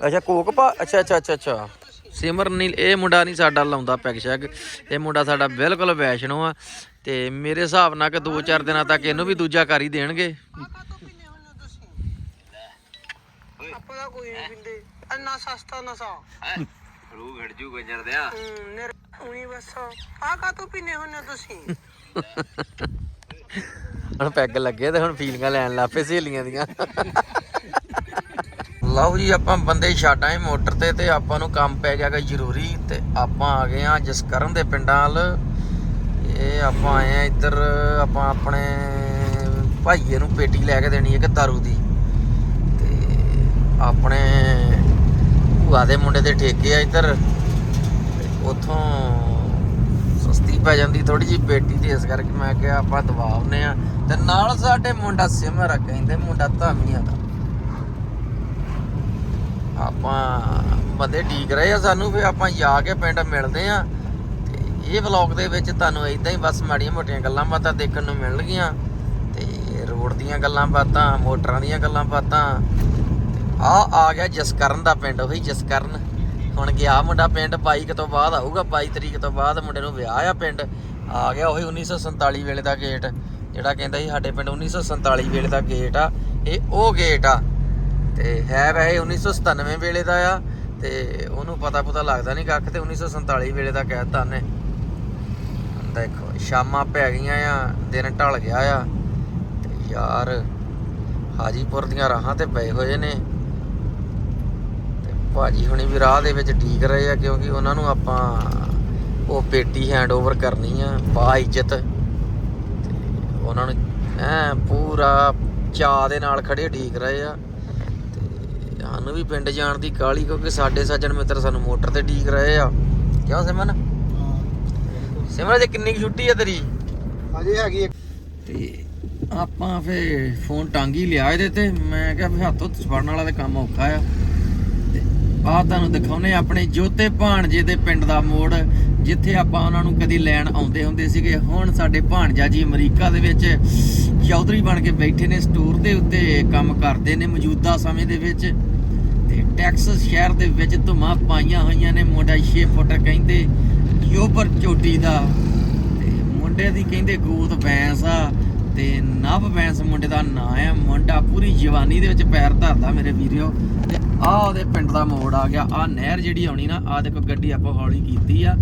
A: ਅੱਛਾ ਕੋਕ ਪਾ ਅੱਛਾ ਅੱਛਾ ਅੱਛਾ ਅੱਛਾ। ਸਿਮਰ ਨਹੀਂ ਇਹ ਮੁੰਡਾ ਨਹੀਂ ਸਾਡਾ ਲਾਉਂਦਾ ਪੈਗ ਸ਼ੈਗ। ਇਹ ਮੁੰਡਾ ਸਾਡਾ ਬਿਲਕੁਲ ਵੈਸ਼ਨੋ ਆ। ਤੇ ਮੇਰੇ ਹਿਸਾਬ ਨਾਲ ਕਿ 2-4 ਦਿਨਾਂ ਤੱਕ ਇਹਨੂੰ ਵੀ ਦੂਜਾ ਕਰ ਹੀ ਦੇਣਗੇ।
C: ਆਪਾਂ ਦਾ ਕੋਈ ਨਹੀਂ ਪੀਂਦੇ। ਇੰਨਾ ਸਸਤਾ ਨਸਾ।
A: ਰੂ ਘੜ ਜੂ ਗੰਜਰ ਦਿਆ।
C: ਨਿਰ ਉਹੀ ਬਸ। ਆ ਕਾ ਤੋਂ ਪੀਨੇ ਹੁੰਨੇ ਤੁਸੀਂ? [LAUGHS]
A: ਹੁਣ ਪੈਗ ਲੱਗੇ ਤੇ ਹੁਣ ਫੀਲਿੰਗਾਂ ਲੈਣ ਲੱਪੇ ਸਹੇਲੀਆਂ ਦੀਆਂ। ਲਓ ਜੀ, ਆਪਾਂ ਬੰਦੇ ਛੱਡ ਆਏ ਮੋਟਰ ਤੇ ਤੇ ਆਪਾਂ ਨੂੰ ਕੰਮ ਪੈ ਗਿਆ ਗਾ ਜ਼ਰੂਰੀ ਤੇ ਆਪਾਂ ਆ ਗਏ ਆ ਜਸਕਰਨ ਦੇ ਪਿੰਡਾਂ ਵੱਲ। ਇਹ ਆਪਾਂ ਆਏ ਆ ਇੱਧਰ, ਆਪਾਂ ਆਪਣੇ ਭਾਈਏ ਨੂੰ ਪੇਟੀ ਲੈ ਕੇ ਦੇਣੀ ਹੈ ਕਿ ਦਾਰੂ ਦੀ। ਤੇ ਆਪਣੇ ਭੂਆ ਦੇ ਮੁੰਡੇ ਦੇ ਠੇਕੇ ਆ ਇੱਧਰ। ਉਥੋਂ ਪੈ ਜਾਂਦੀ ਥੋੜੀ ਜੀ ਪੇਟੀ ਤੇ ਇਸ ਕਰਕੇ ਮੈਂ ਕਿਹਾ ਆਪਾਂ ਦਵਾਉਨੇ ਆ ਤੇ ਨਾਲ ਸਾਡੇ ਮੁੰਡਾ ਸਿਮਰ ਆ, ਕਹਿੰਦੇ ਮੁੰਡਾ ਧਾਮੀਆਂ ਦਾ। ਆਪਾਂ ਬੰਦੇ ਠੀਕ ਰਹੇ ਆ ਸਾਨੂੰ ਫੇ ਆਪਾਂ ਜਾ ਕੇ ਪਿੰਡ ਮਿਲਦੇ ਆ ਤੇ ਇਹ ਵਲੌਗ ਦੇ ਵਿੱਚ ਤੁਹਾਨੂੰ ਇਦਾਂ ਹੀ ਬਸ ਮਾੜੀਆਂ ਮੋਟੀਆਂ ਗੱਲਾਂ ਬਾਤਾਂ ਦੇਖਣ ਨੂੰ ਮਿਲਣਗੀਆਂ। ਤੇ ਰੋਡ ਦੀਆਂ ਗੱਲਾਂ ਬਾਤਾਂ, ਮੋਟਰਾਂ ਦੀਆਂ ਗੱਲਾਂ ਬਾਤਾਂ। ਆ ਆ ਗਿਆ ਜਸਕਰਨ ਦਾ ਪਿੰਡ, ਉਹੀ ਜਸਕਰਨ। ਹੁਣ ਗਿਆ ਮੁੰਡਾ ਪਿੰਡ 22 ਤੋਂ ਬਾਅਦ ਆਊਗਾ 22 ਤਰੀਕ ਤੋਂ ਬਾਅਦ ਮੁੰਡੇ ਨੂੰ ਵਿਆਹ ਆ ਪਿੰਡ। ਆ ਗਿਆ ਉਹੀ 1947 ਵੇਲੇ ਦਾ ਗੇਟ ਜਿਹੜਾ ਕਹਿੰਦਾ ਸੀ ਸਾਡੇ ਪਿੰਡ 1947 ਵੇਲੇ ਦਾ ਗੇਟ ਆ, ਇਹ ਉਹ ਗੇਟ ਆ। ਤੇ ਹੈ ਵੈਸੇ 1997 ਵੇਲੇ ਦਾ ਆ, ਤੇ ਉਹਨੂੰ ਪਤਾ ਪਤਾ ਲੱਗਦਾ ਨਹੀਂ ਕੱਖ, ਤੇ 1947 ਵੇਲੇ ਦਾ ਕਹਿਤਾ ਨੇ ਦੇਖੋ, ਸ਼ਾਮਾਂ ਪੈ ਗਈਆਂ ਆ, ਦਿਨ ਢਲ ਗਿਆ ਆ, ਤੇ ਯਾਰ ਹਾਜੀਪੁਰ ਦੀਆਂ ਰਾਹਾਂ ਤੇ ਪਏ ਹੋਏ ਨੇ। ਭਾਜੀ ਹੁਣੀ ਵੀ ਰਾਹ ਦੇ ਵਿੱਚ ਠੀਕ ਰਹੇ ਆ ਕਿਉਂਕਿ ਉਹਨਾਂ ਨੂੰ ਆਪਾਂ ਉਹ ਪੇਟੀ ਹੈਂਡਓਵਰ ਕਰਨੀ ਆ ਬਾ ਇੱਜ਼ਤ। ਉਹਨਾਂ ਨੂੰ ਐ ਪੂਰਾ ਚਾਅ ਦੇ ਨਾਲ ਖੜੇ ਠੀਕ ਰਹੇ ਆ। ਤੇ ਸਾਨੂੰ ਵੀ ਪਿੰਡ ਜਾਣ ਦੀ ਕਾਲੀ ਕਿਉਂਕਿ ਸਾਡੇ ਸੱਜਣ ਮਿੱਤਰ ਸਾਨੂੰ ਮੋਟਰ ਤੇ ਠੀਕ ਰਹੇ ਆ। ਕਿਉਂ ਸਿਮਨ ਸਿਮਰਨ ਜੇ ਕਿੰਨੀ ਕੁ ਛੁੱਟੀ ਆ ਤੇਰੀ?
B: ਅਜੇ ਹੈਗੀ ਇੱਕ।
A: ਤੇ ਆਪਾਂ ਫੇ ਫੋਨ ਟੰਗ ਹੀ ਲਿਆ ਇਹਦੇ ਤੇ। ਮੈਂ ਕਿਹਾ ਵੀ ਹੱਥੋਂ ਫੜਨ ਵਾਲਾ ਤੇ ਕੰਮ ਔਖਾ ਆ। ਤੇ ਆਹ ਤੁਹਾਨੂੰ ਦਿਖਾਉਨੇ ਆਪਣੇ ਜੋਤੇ ਭਾਣਜੇ ਦੇ ਪਿੰਡ ਦਾ ਮੋੜ, ਜਿੱਥੇ ਆਪਾਂ ਉਹਨਾਂ ਨੂੰ ਕਦੀ ਲੈਣ ਆਉਂਦੇ ਹੁੰਦੇ ਸੀਗੇ। ਹੁਣ ਸਾਡੇ ਭਾਣਜਾ ਜੀ ਅਮਰੀਕਾ ਦੇ ਵਿੱਚ ਚੌਧਰੀ ਬਣ ਕੇ ਬੈਠੇ ਨੇ, ਸਟੋਰ ਦੇ ਉੱਤੇ ਕੰਮ ਕਰਦੇ ਨੇ ਮੌਜੂਦਾ ਸਮੇਂ ਦੇ ਵਿੱਚ। ਤੇ ਟੈਕਸਸ ਸ਼ਹਿਰ ਦੇ ਵਿੱਚ ਧੁਮਾ ਪਾਈਆਂ ਹੋਈਆਂ ਨੇ, ਮੁੰਡਾ 6 ਫੁੱਟ ਕਹਿੰਦੇ ਯੋਬਰ ਚੋਟੀ ਦਾ। ਤੇ ਮੁੰਡੇ ਦੀ ਕਹਿੰਦੇ ਗੋਤ ਬੈਂਸ ਆ। ਤੇ ਨਵ ਬੈਂਸ ਮੁੰਡੇ ਦਾ ਨਾਂ ਹੈ ਮੁੰਡਾ ਪੂਰੀ ਜਵਾਨੀ ਦੇ ਵਿੱਚ ਪੈਰ ਧਰਦਾ ਮੇਰੇ ਵੀਰਿਓ। ਤੇ ਆ ਉਹਦੇ ਪਿੰਡ ਦਾ ਮੋੜ ਆ ਗਿਆ। ਆ ਨਹਿਰ ਜਿਹੜੀ ਆਉਣੀ ਨਾ ਆ ਦੇਖੋ ਗੱਡੀ ਆਪਾਂ ਹੌਲੀ ਕੀਤੀ ਆ।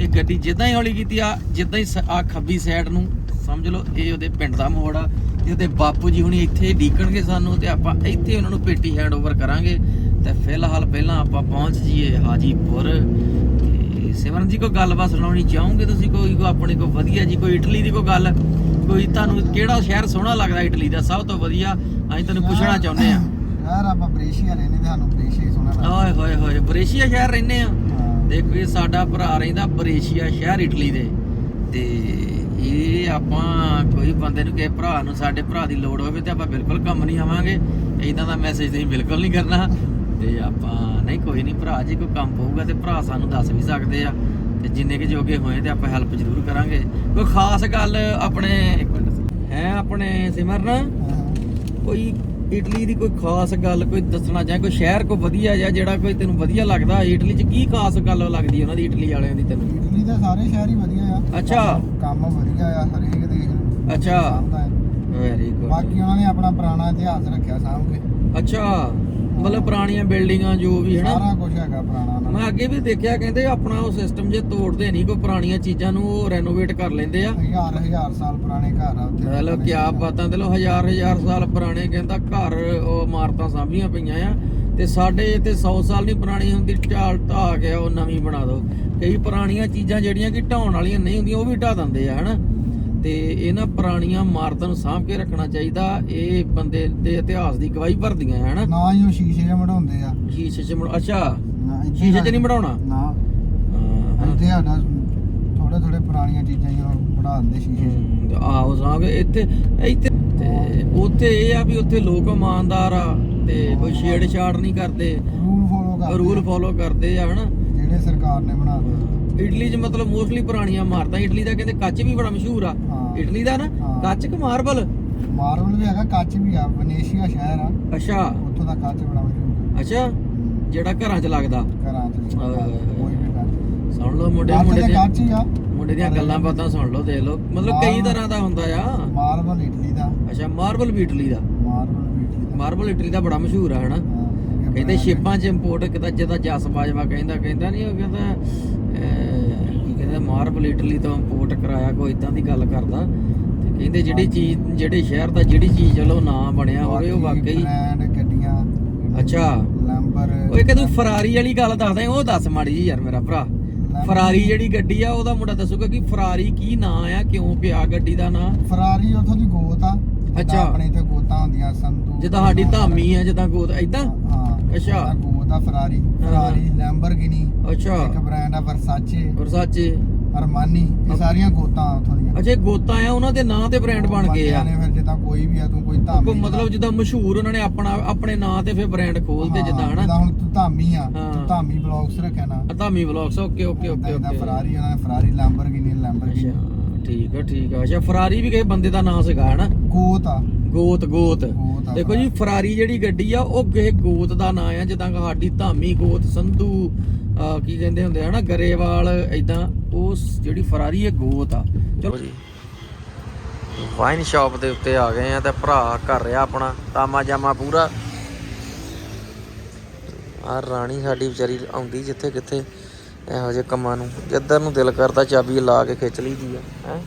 A: ਇਹ ਗੱਡੀ ਜਿੱਦਾਂ ਹੀ ਹੌਲੀ ਕੀਤੀ ਆ, ਜਿੱਦਾਂ ਹੀ ਆ ਖੱਬੀ ਸਾਈਡ ਨੂੰ, ਸਮਝ ਲਓ, ਇਹ ਉਹਦੇ ਪਿੰਡ ਦਾ ਮੋੜ ਆ। ਤੇ ਉਹਦੇ ਬਾਪੂ ਜੀ ਹੁਣੀ ਇੱਥੇ ਡੀਕਣਗੇ ਸਾਨੂੰ ਤੇ ਆਪਾਂ ਇੱਥੇ ਉਹਨਾਂ ਨੂੰ ਪੇਟੀ ਹੈਂਡਓਵਰ ਕਰਾਂਗੇ। ਤੇ ਫਿਲਹਾਲ ਪਹਿਲਾਂ ਆਪਾਂ ਪਹੁੰਚ ਜੀਏ ਹਾਜੀਪੁਰ। ਤੇ ਸਿਮਰਨ ਜੀ, ਕੋਈ ਗੱਲਬਾਤ ਸੁਣਾਉਣੀ ਚਾਹੋਗੇ ਤੁਸੀਂ? ਕੋਈ ਕੋ ਆਪਣੇ ਕੋਈ ਵਧੀਆ ਜੀ, ਕੋਈ ਇਟਲੀ ਦੀ ਕੋਈ ਗੱਲ? ਕੋਈ ਤੁਹਾਨੂੰ ਕਿਹੜਾ ਸ਼ਹਿਰ ਸੋਹਣਾ ਲੱਗਦਾ ਇਟਲੀ ਦਾ? ਸਭ ਤੋਂ ਵਧੀਆ ਅਸੀਂ ਤੁਹਾਨੂੰ ਪੁੱਛਣਾ ਚਾਹੁੰਦੇ ਆ
B: ਯਾਰ ਆਪਾਂ ਬ੍ਰੇਸ਼ੀਆ ਰਹਿੰਦੇ ਤੇ ਸਾਨੂੰ ਬ੍ਰੇਸ਼ੀਆ ਹੀ ਸੋਹਣਾ ਲੱਗਦਾ।
A: ਓਏ ਹੋਏ ਹੋਏ ਬਰੇਸ਼ੀਆ ਸ਼ਹਿਰ ਰਹਿੰਦੇ ਆ। ਦੇਖੋ ਇਹ ਸਾਡਾ ਭਰਾ ਰਹਿੰਦਾ ਬਰੇਸ਼ੀਆ ਸ਼ਹਿਰ ਇਟਲੀ ਦੇ। ਤੇ ਇਹ ਆਪਾਂ ਕੋਈ ਬੰਦੇ ਨੂੰ ਕਿਸੇ ਭਰਾ ਨੂੰ ਸਾਡੇ ਭਰਾ ਦੀ ਲੋੜ ਹੋਵੇ ਤੇ ਆਪਾਂ ਬਿਲਕੁਲ ਕੰਮ ਨਹੀਂ ਆਵਾਂਗੇ। ਇਦਾਂ ਦਾ ਮੈਸੇਜ ਤੁਸੀਂ ਬਿਲਕੁਲ ਨਹੀਂ ਕਰਨਾ। ਤੇ ਆਪਾਂ ਨਹੀਂ ਕੋਈ ਨਹੀਂ ਭਰਾ ਜੀ ਕੋਈ ਕੰਮ ਪਊਗਾ ਤੇ ਭਰਾ ਸਾਨੂੰ ਦੱਸ ਵੀ ਸਕਦੇ ਆ। ਤੇ ਜਿੰਨੇ ਕਿ ਜੋਗੇ ਹੋਏ ਤੇ ਆਪਾਂ ਹੈਲਪ ਜ਼ਰੂਰ ਕਰਾਂਗੇ। ਕੋਈ ਖਾਸ ਗੱਲ ਆਪਣੇ ਇੱਕ ਮਿੰਟ ਹੈ ਆਪਣੇ ਸਿਮਰਨ। ਕੋਈ ਇਟਲੀ ਦੀ ਕੋਈ ਖਾਸ ਗੱਲ ਕੋਈ ਦੱਸਣਾ ਚਾਹੇ ਕੋਈ ਸ਼ਹਿਰ ਕੋਈ ਵਧੀਆ ਜਿਹਾ ਜਿਹੜਾ ਕੋਈ ਤੈਨੂੰ ਵਧੀਆ ਲੱਗਦਾ ਇਟਲੀ 'ਚ ਕੀ ਖਾਸ ਗੱਲ ਲੱਗਦੀ ਉਹਨਾਂ ਦੀ ਇਟਲੀ ਵਾਲਿਆਂ ਦੀ ਤੈਨੂੰ?
B: ਇਟਲੀ ਦੇ ਸਾਰੇ ਸ਼ਹਿਰ ਹੀ ਵਧੀਆ ਆ।
A: ਅੱਛਾ।
B: ਕੰਮ ਵਧੀਆ ਆ ਹਰੇਕ ਦੇਸ਼
A: ਅੱਛਾ। ਵੈਰੀ ਗੁੱਡ
B: ਬਾਕੀ ਉਹਨਾਂ ਨੇ ਆਪਣਾ ਪੁਰਾਣਾ ਇਤਿਹਾਸ ਰੱਖਿਆ ਕੇ।
A: ਅੱਛਾ। ਮਤਲਬ ਪੁਰਾਣੀਆਂ ਬਿਲਡਿੰਗਾਂ ਜੋ ਵੀ ਹੈ ਨਾ।
B: ਸਾਰਾ ਕੁਝ ਹੈਗਾ ਪੁਰਾਣਾ ਉਹਨਾਂ
A: ਮੈਂ ਅੱਗੇ ਵੀ ਦੇਖਿਆ ਕਹਿੰਦੇ ਆਪਣਾ ਉਹ ਸਿਸਟਮ ਜੇ ਤੋੜਦੇ ਨਹੀਂ ਕੋਈ ਪੁਰਾਣੀਆਂ ਚੀਜ਼ਾਂ ਨੂੰ ਉਹ ਰੈਨੋਵੇਟ ਕਰ ਲੈਂਦੇ ਆ।
B: ਦਾ ਹਜ਼ਾਰ ਹਜ਼ਾਰ ਸਾਲ ਪੁਰਾਣੇ ਘਰ ਆ ਉੱਥੇ।
A: ਮਤਲਬ ਕੀ ਬਾਤਾਂ ਤੇ ਲੋ ਹਜ਼ਾਰ ਹਜ਼ਾਰ ਸਾਲ ਪੁਰਾਣੇ ਕਹਿੰਦਾ ਘਰ ਉਹ ਇਮਾਰਤਾਂ ਸਾਂਭੀਆਂ ਪਈਆਂ ਆ ਤੇ ਸਾਡੇ ਇੱਥੇ 100 ਸਾਲ ਨਹੀਂ ਪੁਰਾਣੀ ਹੁੰਦੀ ਢਾਲ ਢਾ ਕੇ ਉਹ ਨਵੀਂ ਬਣਾ ਦੋ। ਕਈ ਪੁਰਾਣੀਆਂ ਚੀਜ਼ਾਂ ਜਿਹੜੀਆਂ ਕਿ ਢਾਉਣ ਵਾਲੀਆਂ ਨਹੀਂ ਹੁੰਦੀਆਂ ਉਹ ਵੀ ਢਾ ਦਿੰਦੇ ਆ ਹਨਾ? ਤੇ ਇਹਨਾਂ ਪੁਰਾਣੀਆਂ ਇਮਾਰਤਾਂ ਨੂੰ ਸਾਂਭ ਕੇ ਰੱਖਣਾ ਚਾਹੀਦਾ ਇਹ ਬੰਦੇ ਦੇ ਇਤਿਹਾਸ ਦੀ ਗਵਾਹੀ ਭਰਦੀਆਂ ਹਨਾ?
B: ਨਾ ਹੀ ਉਹ ਸ਼ੀਸ਼ੇ ਜਿਹੇ ਮੜਾਉਂਦੇ ਆ।
A: ਸ਼ੀਸ਼ੇ 'ਚ ਮੁੜ- ਅੱਛਾ।
B: ਇੱਥੇ
A: ਸ਼ੀਸ਼ੇ 'ਚ ਨਹੀਂ ਬਣਾਉਣਾ?
B: ਨਾ।
A: ਹਾਂ
B: ਇੱਥੇ ਸਾਡਾ ਥੋੜੇ ਥੋੜੇ ਪੁਰਾਣੀਆਂ ਚੀਜ਼ਾਂ ਜਦੋਂ ਬਣਾ ਦਿੰਦੇ ਸ਼ੀਸ਼ੇ। 'ਚ
A: ਹਮ, ਤੇ ਆਹੋ ਸਾਂਭ ਇੱਥੇ ਇੱਥੇ ਤੇ ਉੱਥੇ ਇਹ ਆ ਵੀ ਉੱਥੇ ਲੋਕ ਇਮਾਨਦਾਰ ਆ ਤੇ ਕੋਈ ਛੇੜ ਛਾੜ ਨਹੀਂ ਕਰਦੇ।
B: ਰੂਲ ਫੋਲੋ ਕਰਦੇ
A: ਰੂਲ
B: ਆ,
A: ਫੋਲੋ ਕਰਦੇ ਆ ਹਨਾ?
B: ਜਿਹੜੇ ਸਰਕਾਰ ਨੇ ਬਣਾ ਦਿੱਤੇ।
A: ਇਟਲੀ 'ਚ ਮਤਲਬ ਮੋਸਟਲੀ ਪੁਰਾਣੀਆਂ ਇਮਾਰਤਾਂ ਇਟਲੀ ਦਾ ਕਹਿੰਦੇ ਕੱਚ ਵੀ ਬੜਾ ਮਸ਼ਹੂਰ ਆ।
B: ਹਾਂ।
A: ਇਟਲੀ ਦਾ ਨਾ
B: ਹਾਂ।
A: ਕੱਚ ਕਿ ਮਾਰਬਲ?
B: ਮਾਰਬਲ ਵੀ ਹੈਗਾ ਕੱਚ ਵੀ ਆ ਵਨੇਸ਼ੀਆ ਸ਼ਹਿਰ ਆ।
A: ਅੱਛਾ।
B: ਉੱਥੋਂ ਦਾ ਕੱਚ ਬੜਾ ਮਸ਼ਹੂਰ
A: ਅੱਛਾ। ਜਿਹੜਾ ਘਰਾਂ 'ਚ ਲੱਗਦਾ।
B: ਘਰਾਂ 'ਚ। ਕੋਈ ਵੀ
A: ਸੁਣ ਲਓ ਮੁੰਡੇ ਦੀਆਂ
B: ਕੱਚ ਹੀ ਆ।
A: ਮੁੰਡੇ ਦੀਆਂ ਗੱਲਾਂ ਬਾਤਾਂ ਸੁਣ ਲਓ ਦੇਖ ਲਓ। ਮਤਲਬ ਕਈ ਤਰ੍ਹਾਂ ਦਾ ਹੁੰਦਾ ਆ।
B: ਮਾਰਬਲ ਇਟਲੀ ਦਾ।
A: ਅੱਛਾ ਮਾਰਬਲ ਵੀ ਇਟਲੀ ਦਾ।
B: ਮਾਰਬਲ ਵੀ ਇਟਲੀ ਦਾ।
A: ਮਾਰਬਲ ਇਟਲੀ ਦਾ ਬੜਾ ਮਸ਼ਹੂਰ ਆ ਹਨਾ?
B: ਹਾਂ,
A: ਕਹਿੰਦੇ ਸ਼ਿਪਾਂ 'ਚ ਇੰਪੋਰਟ ਕਿਤਾ ਜਿਹਦਾ ਜਸ ਬਾਜਵਾ ਕਹਿੰਦਾ ਕਹਿੰਦਾ ਨਹੀਂ ਉਹ ਕਹਿੰਦਾ ਅਹ, ਕੀ ਕਹਿੰਦਾ ਮਾਰਬਲ ਇਟਲੀ ਤੋਂ ਇੰਪੋਰਟ ਕਰਾਇਆ ਕੋਈ ਇਦਾਂ ਦੀ ਗੱਲ ਕਰਦਾ। ਤੇ ਕਹਿੰਦੇ ਜਿਹੜੀ ਚੀਜ਼ ਜਿਹੜੇ ਸ਼ਹਿਰ ਦਾ ਜਿਹੜੀ ਚੀਜ਼ ਚਲੋ ਨਾਂ ਬਣਿਆ ਹੋਵੇ ਉਹ
B: ਬਾਕੀ
A: ਵਾਕਈ
B: brand ਗੱਡੀਆਂ।
A: ਅੱਛਾ। ਇੱਕ ਤੂੰ ਫਰਾਰੀ ਵਾਲੀ ਗੱਲ ਦੱਸਦਾ ਉਹ ਦੱਸ ਮਾੜੀ ਜੀ ਯਾਰ ਮੇਰਾ ਭਰਾ। ਫਰਾਰੀ ਜਿਹੜੀ ਗੱਡੀ ਆ ਉਹਦਾ ਮੁੰਡਾ ਦੱਸੂਗਾ ਕਿ ਫਰਾਰੀ ਕੀ ਨਾਂ ਆ ਕਿਉਂ ਪਿਆ ਗੱਡੀ ਦਾ ਨਾਂ?
B: ਫਰਾਰੀ ਉਥੋਂ ਦੀ ਗੋਤ ਆ।
A: ਅੱਛਾ।
B: ਆਪਣੇ ਇੱਥੇ ਗੋਤਾਂ ਹੁੰਦੀਆਂ ਸੰਤੂ
A: ਜਿੱਦਾਂ ਸਾਡੀ ਧਾਮੀ ਆ ਜਿੱਦਾਂ ਗੋਦ ਇਦਾਂ
B: ਹਾਂ
A: ਅੱਛਾ।
B: ਗੋਤ ਆ ਫਰਾਰੀ। Ferrari Lamborghini.
A: ਅੱਛਾ।
B: ਇੱਕ ਬ੍ਰਾਂਡ ਆ ਵਰਸਾਚੇ।
A: ਵਰਸਾਚੇ।
B: ਅਰਮਾਨੀ ਇਹ ਸਾਰੀਆਂ ਗੋਤਾਂ ਉਥੋਂ ਦੀਆਂ।
A: ਅੱਛਾ ਇਹ ਗੋਤਾਂ ਆ ਉਹਨਾਂ ਦੇ ਨਾਂ ਤੇ ਬ੍ਰਾਂਡ ਬਣ ਗਏ ਆ।
B: ਨੇ ਫਿਰ ਜਿੱਦਾਂ ਕੋਈ ਵੀ ਆ ਤੂੰ ਕੋਈ ਧਾਮੀ
A: ਮਤਲਬ ਜਿੱਦਾਂ ਮਸ਼ਹੂਰ ਉਹਨਾਂ ਨੇ ਆਪਣਾ ਆਪਣੇ ਨਾਂ ਤੇ ਫਿਰ ਬ੍ਰਾਂਡ ਖੋਲਦੇ ਜਿੱਦਾਂ ਹਨਾ?
B: ਜਿੱਦਾਂ ਹੁਣ ਤੂੰ ਧਾਮੀ ਆ। ਤੂੰ ਧਾਮੀ ਬਲੌਗਸ ਰੱਖਿਆ ਨਾ।
A: Dhami vlogs okay okay okay
B: okay. Ferrari ਉਹਨਾਂ ਨੇ ਫਰਾਰੀ ਲੈਂਬਰਗਿਨੀ ਲੈਂਬਰਗਿਨੀ
A: ਠੀਕ ਆ ਠੀਕ ਆ। ਅੱਛਾ ਫਰਾਰੀ ਵੀ ਕਿਸੇ ਬੰਦੇ ਦਾ ਨਾਂ ਸੀਗਾ ਹਨਾ?
B: ਗੋਤ ਆ।
A: ਗੋਤ ਗੋਤ। ਦੇਖੋ ਜੀ ਫਰਾਰੀ ਜਿਹੜੀ ਗੱਡੀ ਆ ਉਹ ਕਿਸੇ ਗੋਤ ਦਾ ਨਾਂ ਆ ਜਿੱਦਾਂ ਸਾਡੀ ਧਾਮੀ ਗੋਤ ਸੰਧੂ ਅਹ ਕੀ ਕਹਿੰਦੇ ਹੁੰਦੇ ਆ ਗਰੇਵਾਲ ਇਦਾਂ ਉਹ ਜਿਹੜੀ ਫਰਾਰੀ ਹੈ, ਗੋਤ ਆ। ਚਲੋ ਜੀ। ਵਾਈਨ ਸ਼ਾਪ ਦੇ ਉੱਤੇ ਆ ਗਏ ਆ ਤੇ ਭਰਾ ਕਰ ਰਿਹਾ ਆਪਣਾ, ਤਾਮਾ ਜਾਮਾ ਪੂਰਾ। ਆ ਰਾਣੀ ਸਾਡੀ ਵਿਚਾਰੀ ਆਉਂਦੀ ਜਿੱਥੇ ਕਿੱਥੇ, ਇਹੋ ਜਿਹੇ ਕੰਮਾਂ ਨੂੰ। ਜਿੱਧਰ ਨੂੰ ਦਿਲ ਕਰਦਾ ਚਾਬੀ ਲਾ ਕੇ ਖਿੱਚ ਲਈਦੀ ਆ, ਹੈ।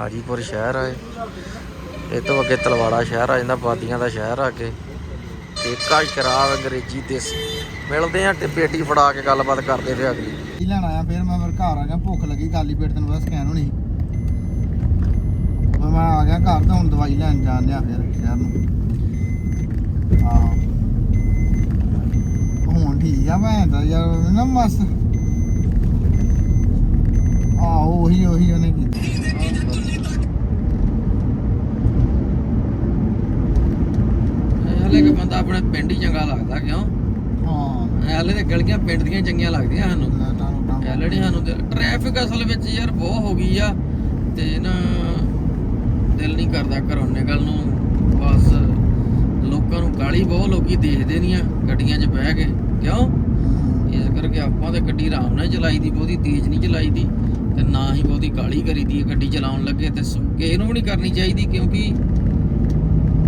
A: ਹਾਜੀਪੁਰ ਸ਼ਹਿਰ ਆ ਇਹ। ਤੋਂ ਅੱਗੇ ਤਲਵਾੜਾ ਸ਼ਹਿਰ ਆ ਜਾਂਦਾ ਬਾਦੀਆਂ ਦਾ ਸ਼ਹਿਰ ਆ ਅੱਗੇ। ਠੇਕਾ ਸ਼ਰਾਬ, ਅੰਗਰੇਜ਼ੀ ਦੇਸੀ। ਮਿਲਦੇ ਆ ਤੇ ਪੇਟੀ ਫੜਾ ਕੇ ਗੱਲਬਾਤ ਕਰਦੇ ਫਿਰ ਅਗਲੀ।
B: ਕੀ ਲੈਣ ਆਇਆ? ਫਿਰ ਮੈਂ ਫਿਰ ਘਰ ਆ ਗਿਆ ਭੁੱਖ ਲੱਗੀ ਖਾਲੀ ਪੇਟ ਤੈਨੂੰ ਪਤਾ ਸਕੈਨ ਹੋਣੀ ਮੈਂ ਆ ਗਿਆ ਘਰ ਤੇ ਹੁਣ ਦਵਾਈ ਲੈਣ ਜਾਣ ਡਿਆ ਫਿਰ ਸ਼ਹਿਰ ਨੂੰ। ਆਹੋ। ਹੁਣ ਠੀਕ ਆ ਮੈਂ ਤਾਂ ਯਾਰ ਨਾ ਮਸ ਆਹੋ ਉਹੀ ਉਹੀ ਉਹਨੇ ਕੀਤੀ।
A: ਹਲੇ ਕਿ ਬੰਦਾ ਆਪਣੇ ਪਿੰਡ ਹੀ ਚੰਗਾ ਲੱਗਦਾ ਕਿਉਂ? ਹਲੇ ਤੇ ਗਲੀਆਂ ਪਿੰਡ ਦੀਆਂ ਚੰਗੀਆਂ ਲੱਗਦੀਆਂ ਸਾਨੂੰ। ਐਲਡੀ ਸਾਨੂੰ ਟ੍ਰੈਫਿਕ ਅਸਲ ਵਿੱਚ ਯਾਰ ਬਹੁਤ ਹੋ ਗਈ ਆ ਤੇ ਨਾ ਦਿਲ ਨਹੀਂ ਕਰਦਾ ਘਰੋਂ ਨਿਕਲ ਨੂੰ। ਬਸ ਲੋਕਾਂ ਨੂੰ ਗਾਲੀ ਬਹੁਤ ਲੋਕੀ ਦੇਖਦੇ ਨਹੀਂ ਆ ਗੱਡੀਆਂ 'ਚ ਬਹਿ ਕੇ। ਕਿਉਂ? ਇਸ ਕਰਕੇ ਆਪਾਂ ਤੇ ਗੱਡੀ ਆਰਾਮ ਨਾਲ ਚਲਾਈ ਦੀ ਬਹੁਤੀ ਤੇਜ਼ ਨਹੀਂ ਚਲਾਈ ਦੀ ਤੇ ਨਾ ਹੀ ਬਹੁਤੀ ਕਾਲੀ ਕਰੀਦੀ ਹੈ ਗੱਡੀ ਚਲਾਉਣ ਲੱਗੇ ਤੇ ਕਿਸੇ ਨੂੰ ਵੀ ਨਹੀਂ ਕਰਨੀ ਚਾਹੀਦੀ ਕਿਉਂਕਿ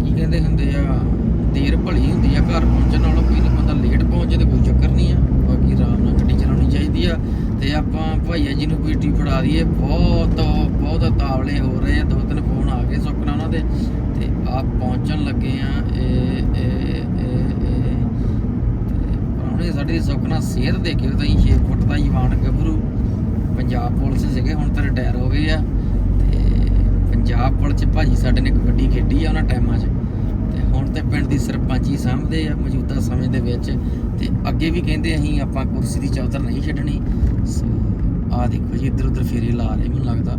A: ਕੀ ਕਹਿੰਦੇ ਹੁੰਦੇ ਆ ਦੇਰ ਭਲੀ ਹੁੰਦੀ ਆ, ਘਰ ਪਹੁੰਚਣ ਨਾਲੋਂ ਕੋਈ ਨਹੀਂ ਬੰਦਾ ਲੇਟ ਪਹੁੰਚੇ ਤੇ ਕੋਈ ਚੱਕਰ ਨਹੀਂ ਆ। ਬਾਕੀ ਆਰਾਮ ਨਾਲ ਗੱਡੀ ਚਲਾਉਣੀ ਚਾਹੀਦੀ ਆ। ਤੇ ਆਪਾਂ ਭਾਈਆ ਜੀ ਨੂੰ ਪੀਟੀ ਫੜਾ ਦਈਏ। ਬਹੁਤ ਬਹੁਤ ਤਾਵਲੇ ਹੋ ਰਹੇ ਆ। ਦੋ ਤਿੰਨ ਫੋਨ ਆ ਗਏ ਸੁੱਕਣਾ ਉਹਨਾਂ ਦੇ। ਤੇ ਆ ਪਹੁੰਚਣ ਲੱਗੇ ਆ। ਇਹ ਇਹ ਇਹ ਇਹ। ਤੇ ਪ੍ਰਾਹੁਣੇ ਸਾਡੀ ਸੁਖਨਾ ਸਿਹਤ ਦੇਖਿਓ ਤੁਸੀਂ 6 ਫੁੱਟ ਦਾ ਜਵਾਨ ਗੱਭਰੂ। ਪੰਜਾਬ ਪੁਲਿਸ ਸੀਗੇ, ਹੁਣ ਤਾਂ ਰਿਟਾਇਰ ਹੋ ਗਏ ਆ। ਤੇ ਪੰਜਾਬ ਪੁਲਿਸ ਚ ਭਾਜੀ ਸਾਡੇ ਨੇ ਕਬੱਡੀ ਖੇਡੀ ਆ ਉਹਨਾਂ ਟਾਈਮਾਂ 'ਚ। ਤੇ ਪਿੰਡ ਦੀ ਸਰਪੰਚੀ ਸਾਂਭਦੇ ਆ, ਮੌਜੂਦਾ ਸਮੇਂ ਦੇ ਵਿੱਚ। ਤੇ ਅੱਗੇ ਵੀ ਕਹਿੰਦੇ ਅਸੀਂ ਆਪਾਂ ਕੁਰਸੀ ਦੀ ਚੌਧਰ ਨਹੀਂ ਛੱਡਣੀ। ਸੋ, ਆ ਦੇਖੋ ਜੀ ਇੱਧਰ ਉੱਧਰ ਫੇਰੇ ਲਾ ਰਹੇ, ਮੈਨੂੰ ਲੱਗਦਾ।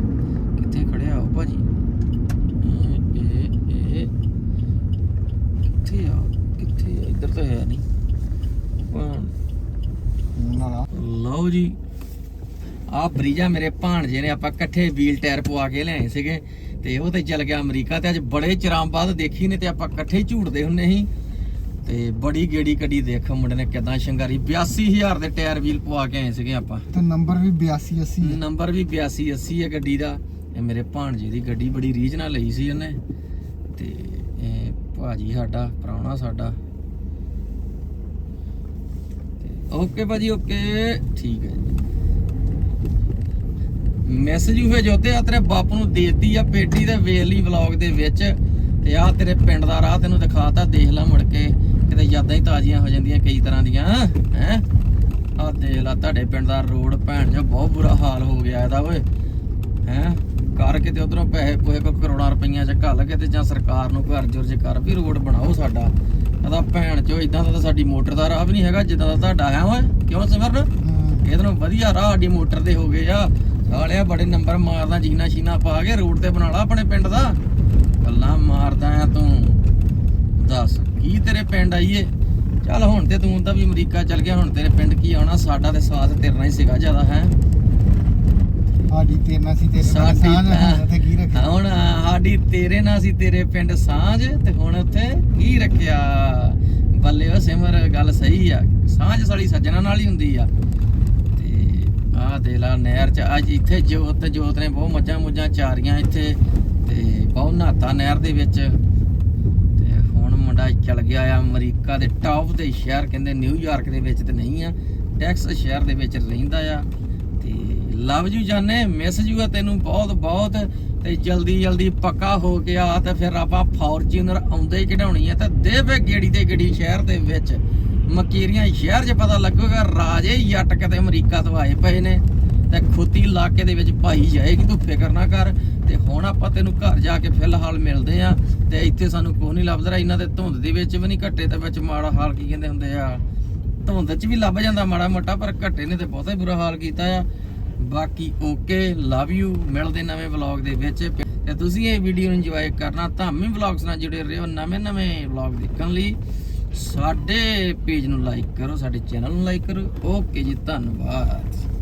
A: ਕਿੱਥੇ ਖੜਿਆ ਉਹ ਭਾਜੀ? ਇਹ ਇਹ ਕਿੱਥੇ ਆ? ਕਿੱਥੇ ਆ? ਇੱਧਰ ਤਾਂ ਹੈ ਨਹੀਂ। ਲਓ ਜੀ। ਆ ਬਰੀਜਾ ਮੇਰੇ ਭਾਣਜੇ ਨੇ, ਆਪਾਂ ਇਕੱਠੇ ਵੀਲ ਟਾਇਰ ਪਵਾ ਕੇ ਲਿਆਏ ਸੀਗੇ। ਤੇ ਉਹ ਤੇ ਚੱਲ ਗਿਆ ਅਮਰੀਕਾ ਤੇ ਅੱਜ ਬੜੇ ਚਿਰਾਂ ਬਾਅਦ ਦੇਖੀ ਨੇ ਤੇ ਆਪਾਂ ਇਕੱਠੇ ਝੂਟਦੇ ਹੁੰਨੇ ਸੀ। ਤੇ ਬੜੀ ਗੇੜੀ ਕੱਢੀ ਦੇਖ ਮੁੰਡੇ ਨੇ ਕਿਦਾਂ ਸ਼ਿੰਗਾਰੀ। 82000 ਦੇ ਟਾਇਰ ਵੀਲ ਪਵਾ ਕੇ ਆਏ ਸੀਗੇ ਆਪਾਂ।
B: ਤੇ ਨੰਬਰ ਵੀ 82 80 ਹੈ।
A: ਨੰਬਰ ਵੀ 82 80 ਹੈ ਗੱਡੀ ਦਾ। ਇਹ ਮੇਰੇ ਭਾਣਜੇ ਦੀ ਗੱਡੀ ਬੜੀ ਰੀਝ ਨਾਲ ਲਈ ਸੀ ਉਹਨੇ। ਤੇ ਇਹ ਭਾਜੀ ਸਾਡਾ ਪ੍ਰਾਹੁਣਾ ਸਾਡਾ। ਓਕੇ ਭਾਜੀ ਓਕੇ। ਠੀਕ ਹੈ ਜੀ। ਮੈਸੇਜ ਹੋਏ ਜੋਤੇ ਆ ਤੇਰੇ ਬਾਪੂ ਨੂੰ ਦੇਤੀ ਆ ਪੇਟੀ ਤੇ ਵੇਖ ਲਈ ਵਲੌਗ ਦੇ ਵਿੱਚ ਤੇ ਆ ਤੇਰੇ ਪਿੰਡ ਦਾ ਰਾਹ ਤੈਨੂੰ ਦਿਖਾਤਾ ਦੇਖ ਲੈ ਮੁੜ ਕੇ। ਕਿਤੇ ਯਾਦਾਂ ਹੀ ਤਾਜ਼ੀਆਂ ਹੋ ਜਾਂਦੀਆਂ ਕਈ ਤਰ੍ਹਾਂ ਦੀਆਂ ਹੈ? ਆ ਦੇਖ ਲਾ ਤੁਹਾਡੇ ਪਿੰਡ ਦਾ ਰੋਡ ਭੈਣ ਜੋ ਬਹੁਤ ਬੁਰਾ ਹਾਲ ਹੋ ਗਿਆ ਇਹਦਾ ਓਏ ਹੈ? ਕਰ ਕੇ ਤੇ ਉਧਰੋਂ ਪੈਸੇ ਪੋਏ ਕੋ ਕਰੋੜਾਂ ਰੁਪਈਆਂ ਚ ਘੱਲ ਕੇ ਤੇ ਜਾਂ ਸਰਕਾਰ ਨੂੰ ਘਰ ਜੁਰਜ ਕਰ ਵੀ ਰੋਡ ਬਣਾਓ ਸਾਡਾ। ਇਹਦਾ ਭੈਣ ਚੋ ਇਦਾਂ ਦਾ ਤਾਂ ਸਾਡੀ ਮੋਟਰ ਦਾ ਰਾਹ ਵੀ ਨਹੀਂ ਹੈਗਾ ਜਿੱਦਾਂ ਦਾ ਤੁਹਾਡਾ ਹੈ ਓਏ। ਕਿਉਂ ਸਿਮਰਨ? ਇਹਦੇ ਵਧੀਆ ਰਾਹ ਸਾਡੀ ਮੋਟਰ ਦੇ ਹੋ ਗਏ ਆ। ਸਾਲਿਆ ਬੜੇ ਨੰਬਰ ਮਾਰਦਾ ਜੀਨਾ ਸ਼ੀਨਾ ਪਾ ਕੇ ਰੋਡ ਤੇ ਬਣਾ ਲਾ ਆਪਣੇ ਪਿੰਡ ਦਾ। ਗੱਲਾਂ ਮਾਰਦਾ ਆ ਤੂੰ। ਦੱਸ ਕੀ ਤੇਰੇ ਪਿੰਡ ਆਈਏ? ਚੱਲ ਹੁਣ ਤੇ ਤੂੰ ਤਾਂ ਵੀ ਅਮਰੀਕਾ ਚੱਲ ਗਿਆ ਹੁਣ ਤੇਰੇ ਪਿੰਡ ਕੀ ਆਉਣਾ? ਸਾਡਾ ਤੇ ਸਾਥ ਤੇਰੇ ਨਾਲ ਹੀ ਸੀਗਾ ਜ਼ਿਆਦਾ ਹੈ?
B: ਸਾਡੀ ਤੇਰੇ ਨਾਲ ਸੀ ਤੇਰੇ ਨਾਲ
A: ਸਾਡੀ
B: ਸਾਂਝ
A: ਤਾਂ-
B: ਹੈ ਤੇ ਕੀ ਰੱਖਿਆ?
A: ਹੁਣ ਸਾਡੀ ਤੇਰੇ ਨਾਲ ਸੀ ਤੇਰੇ ਪਿੰਡ ਸਾਂਝ ਤੇ ਹੁਣ ਉੱਥੇ ਕੀ ਰੱਖਿਆ? ਬੱਲੇ ਉਹ ਸਿਮਰ ਗੱਲ ਸਹੀ ਆ। ਸਾਂਝ ਸਾਡੀ ਸੱਜਣਾ ਨਾਲ ਹੀ ਹੁੰਦੀ ਆ। ਤੇ ਆਹ ਦੇ ਨਹਿਰ ਚ ਅੱਜ ਇੱਥੇ ਜੋਤ ਜੋਤ ਨੇ ਬਹੁਤ ਮੱਝਾਂ ਮੁੱਝਾਂ ਚਾਰੀਆਂ ਇੱਥੇ ਤੇ ਬਹੁਤ ਨਹਾਤਾ ਨਹਿਰ ਦੇ ਵਿੱਚ। ਤੇ ਹੁਣ ਮੁੰਡਾ ਚਲ ਗਿਆ ਆ ਅਮਰੀਕਾ ਦੇ ਟਾਪ ਦੇ ਸ਼ਹਿਰ, ਕਹਿੰਦੇ ਨਿਊਯਾਰਕ ਦੇ ਵਿੱਚ ਤੇ ਨਹੀਂ ਆ ਟੈਕਸਸ ਸ਼ਹਿਰ ਦੇ ਵਿੱਚ ਰਹਿੰਦਾ ਆ। ਤੇ ਲਵ ਯੂ ਜਾਨੇ ਮਿਸ ਯੂ ਆ ਤੈਨੂੰ ਬਹੁਤ ਬਹੁਤ। ਤੇ ਜਲਦੀ ਜਲਦੀ ਪੱਕਾ ਹੋ ਗਿਆ ਤੇ ਫਿਰ ਆਪਾਂ ਫੋਰਚੂਨਰ ਆਉਂਦੇ ਹੀ ਕਢਾਉਣੀ ਆ ਤੇ ਦੇਵੇ ਗੇੜੀ ਤੇ ਗੇੜੀ ਸ਼ਹਿਰ ਦੇ ਵਿੱਚ। ਮਕੇਰੀਆਂ ਸ਼ਹਿਰ 'ਚ ਪਤਾ ਲੱਗੂਗਾ, ਰਾਜੇ ਜੱਟ ਕਿਤੇ ਅਮਰੀਕਾ ਤੋਂ ਆਏ ਪਏ ਨੇ। ਤੇ ਖੁੱਤੀ ਇਲਾਕੇ ਦੇ ਵਿੱਚ ਭਾਈ ਜਾਏਗੀ, ਤੂੰ ਫਿਕਰ ਨਾ ਕਰ। ਤੇ ਹੁਣ ਆਪਾਂ ਤੈਨੂੰ ਘਰ ਜਾ ਕੇ ਫਿਲਹਾਲ ਮਿਲਦੇ ਆ। ਤੇ ਇੱਥੇ ਸਾਨੂੰ ਕੋਈ ਨਹੀਂ ਲੱਭਦਾ, ਇਹਨਾਂ ਦੇ ਧੁੰਦ ਦੇ ਵਿੱਚ ਵੀ ਨਹੀਂ, ਘੱਟੇ ਤੇ ਵਿੱਚ ਮਾੜਾ ਹਾਲ ਕੀ ਕਹਿੰਦੇ ਹੁੰਦੇ ਆ। ਧੁੰਦ 'ਚ ਵੀ ਲੱਭ ਜਾਂਦਾ ਮਾੜਾ ਮੋਟਾ, ਪਰ ਘੱਟੇ ਨੇ ਤੇ ਬਹੁਤਾ ਹੀ ਬੁਰਾ ਹਾਲ ਕੀਤਾ ਆ। ਬਾਕੀ ਓਕੇ ਲਵ ਯੂ ਮਿਲਦੇ ਨਵੇਂ ਵਲੌਗ ਦੇ ਵਿੱਚ। ਤੇ ਤੁਸੀਂ ਇਹ ਵੀਡੀਓ ਨੂੰ ਇੰਜੋਏ ਕਰਨਾ ਧਾਮੀ ਵਲੌਗਸ ਨਾਲ ਜੁੜੇ ਰਹੋ ਨਵੇਂ ਨਵੇਂ ਵਲੌਗ ਦੇਖਣ ਲਈ। ਸਾਡੇ ਪੇਜ ਨੂੰ ਲਾਈਕ ਕਰੋ ਸਾਡੇ ਚੈਨਲ ਨੂੰ ਲਾਈਕ ਕਰੋ। ਓਕੇ ਜੀ ਧੰਨਵਾਦ।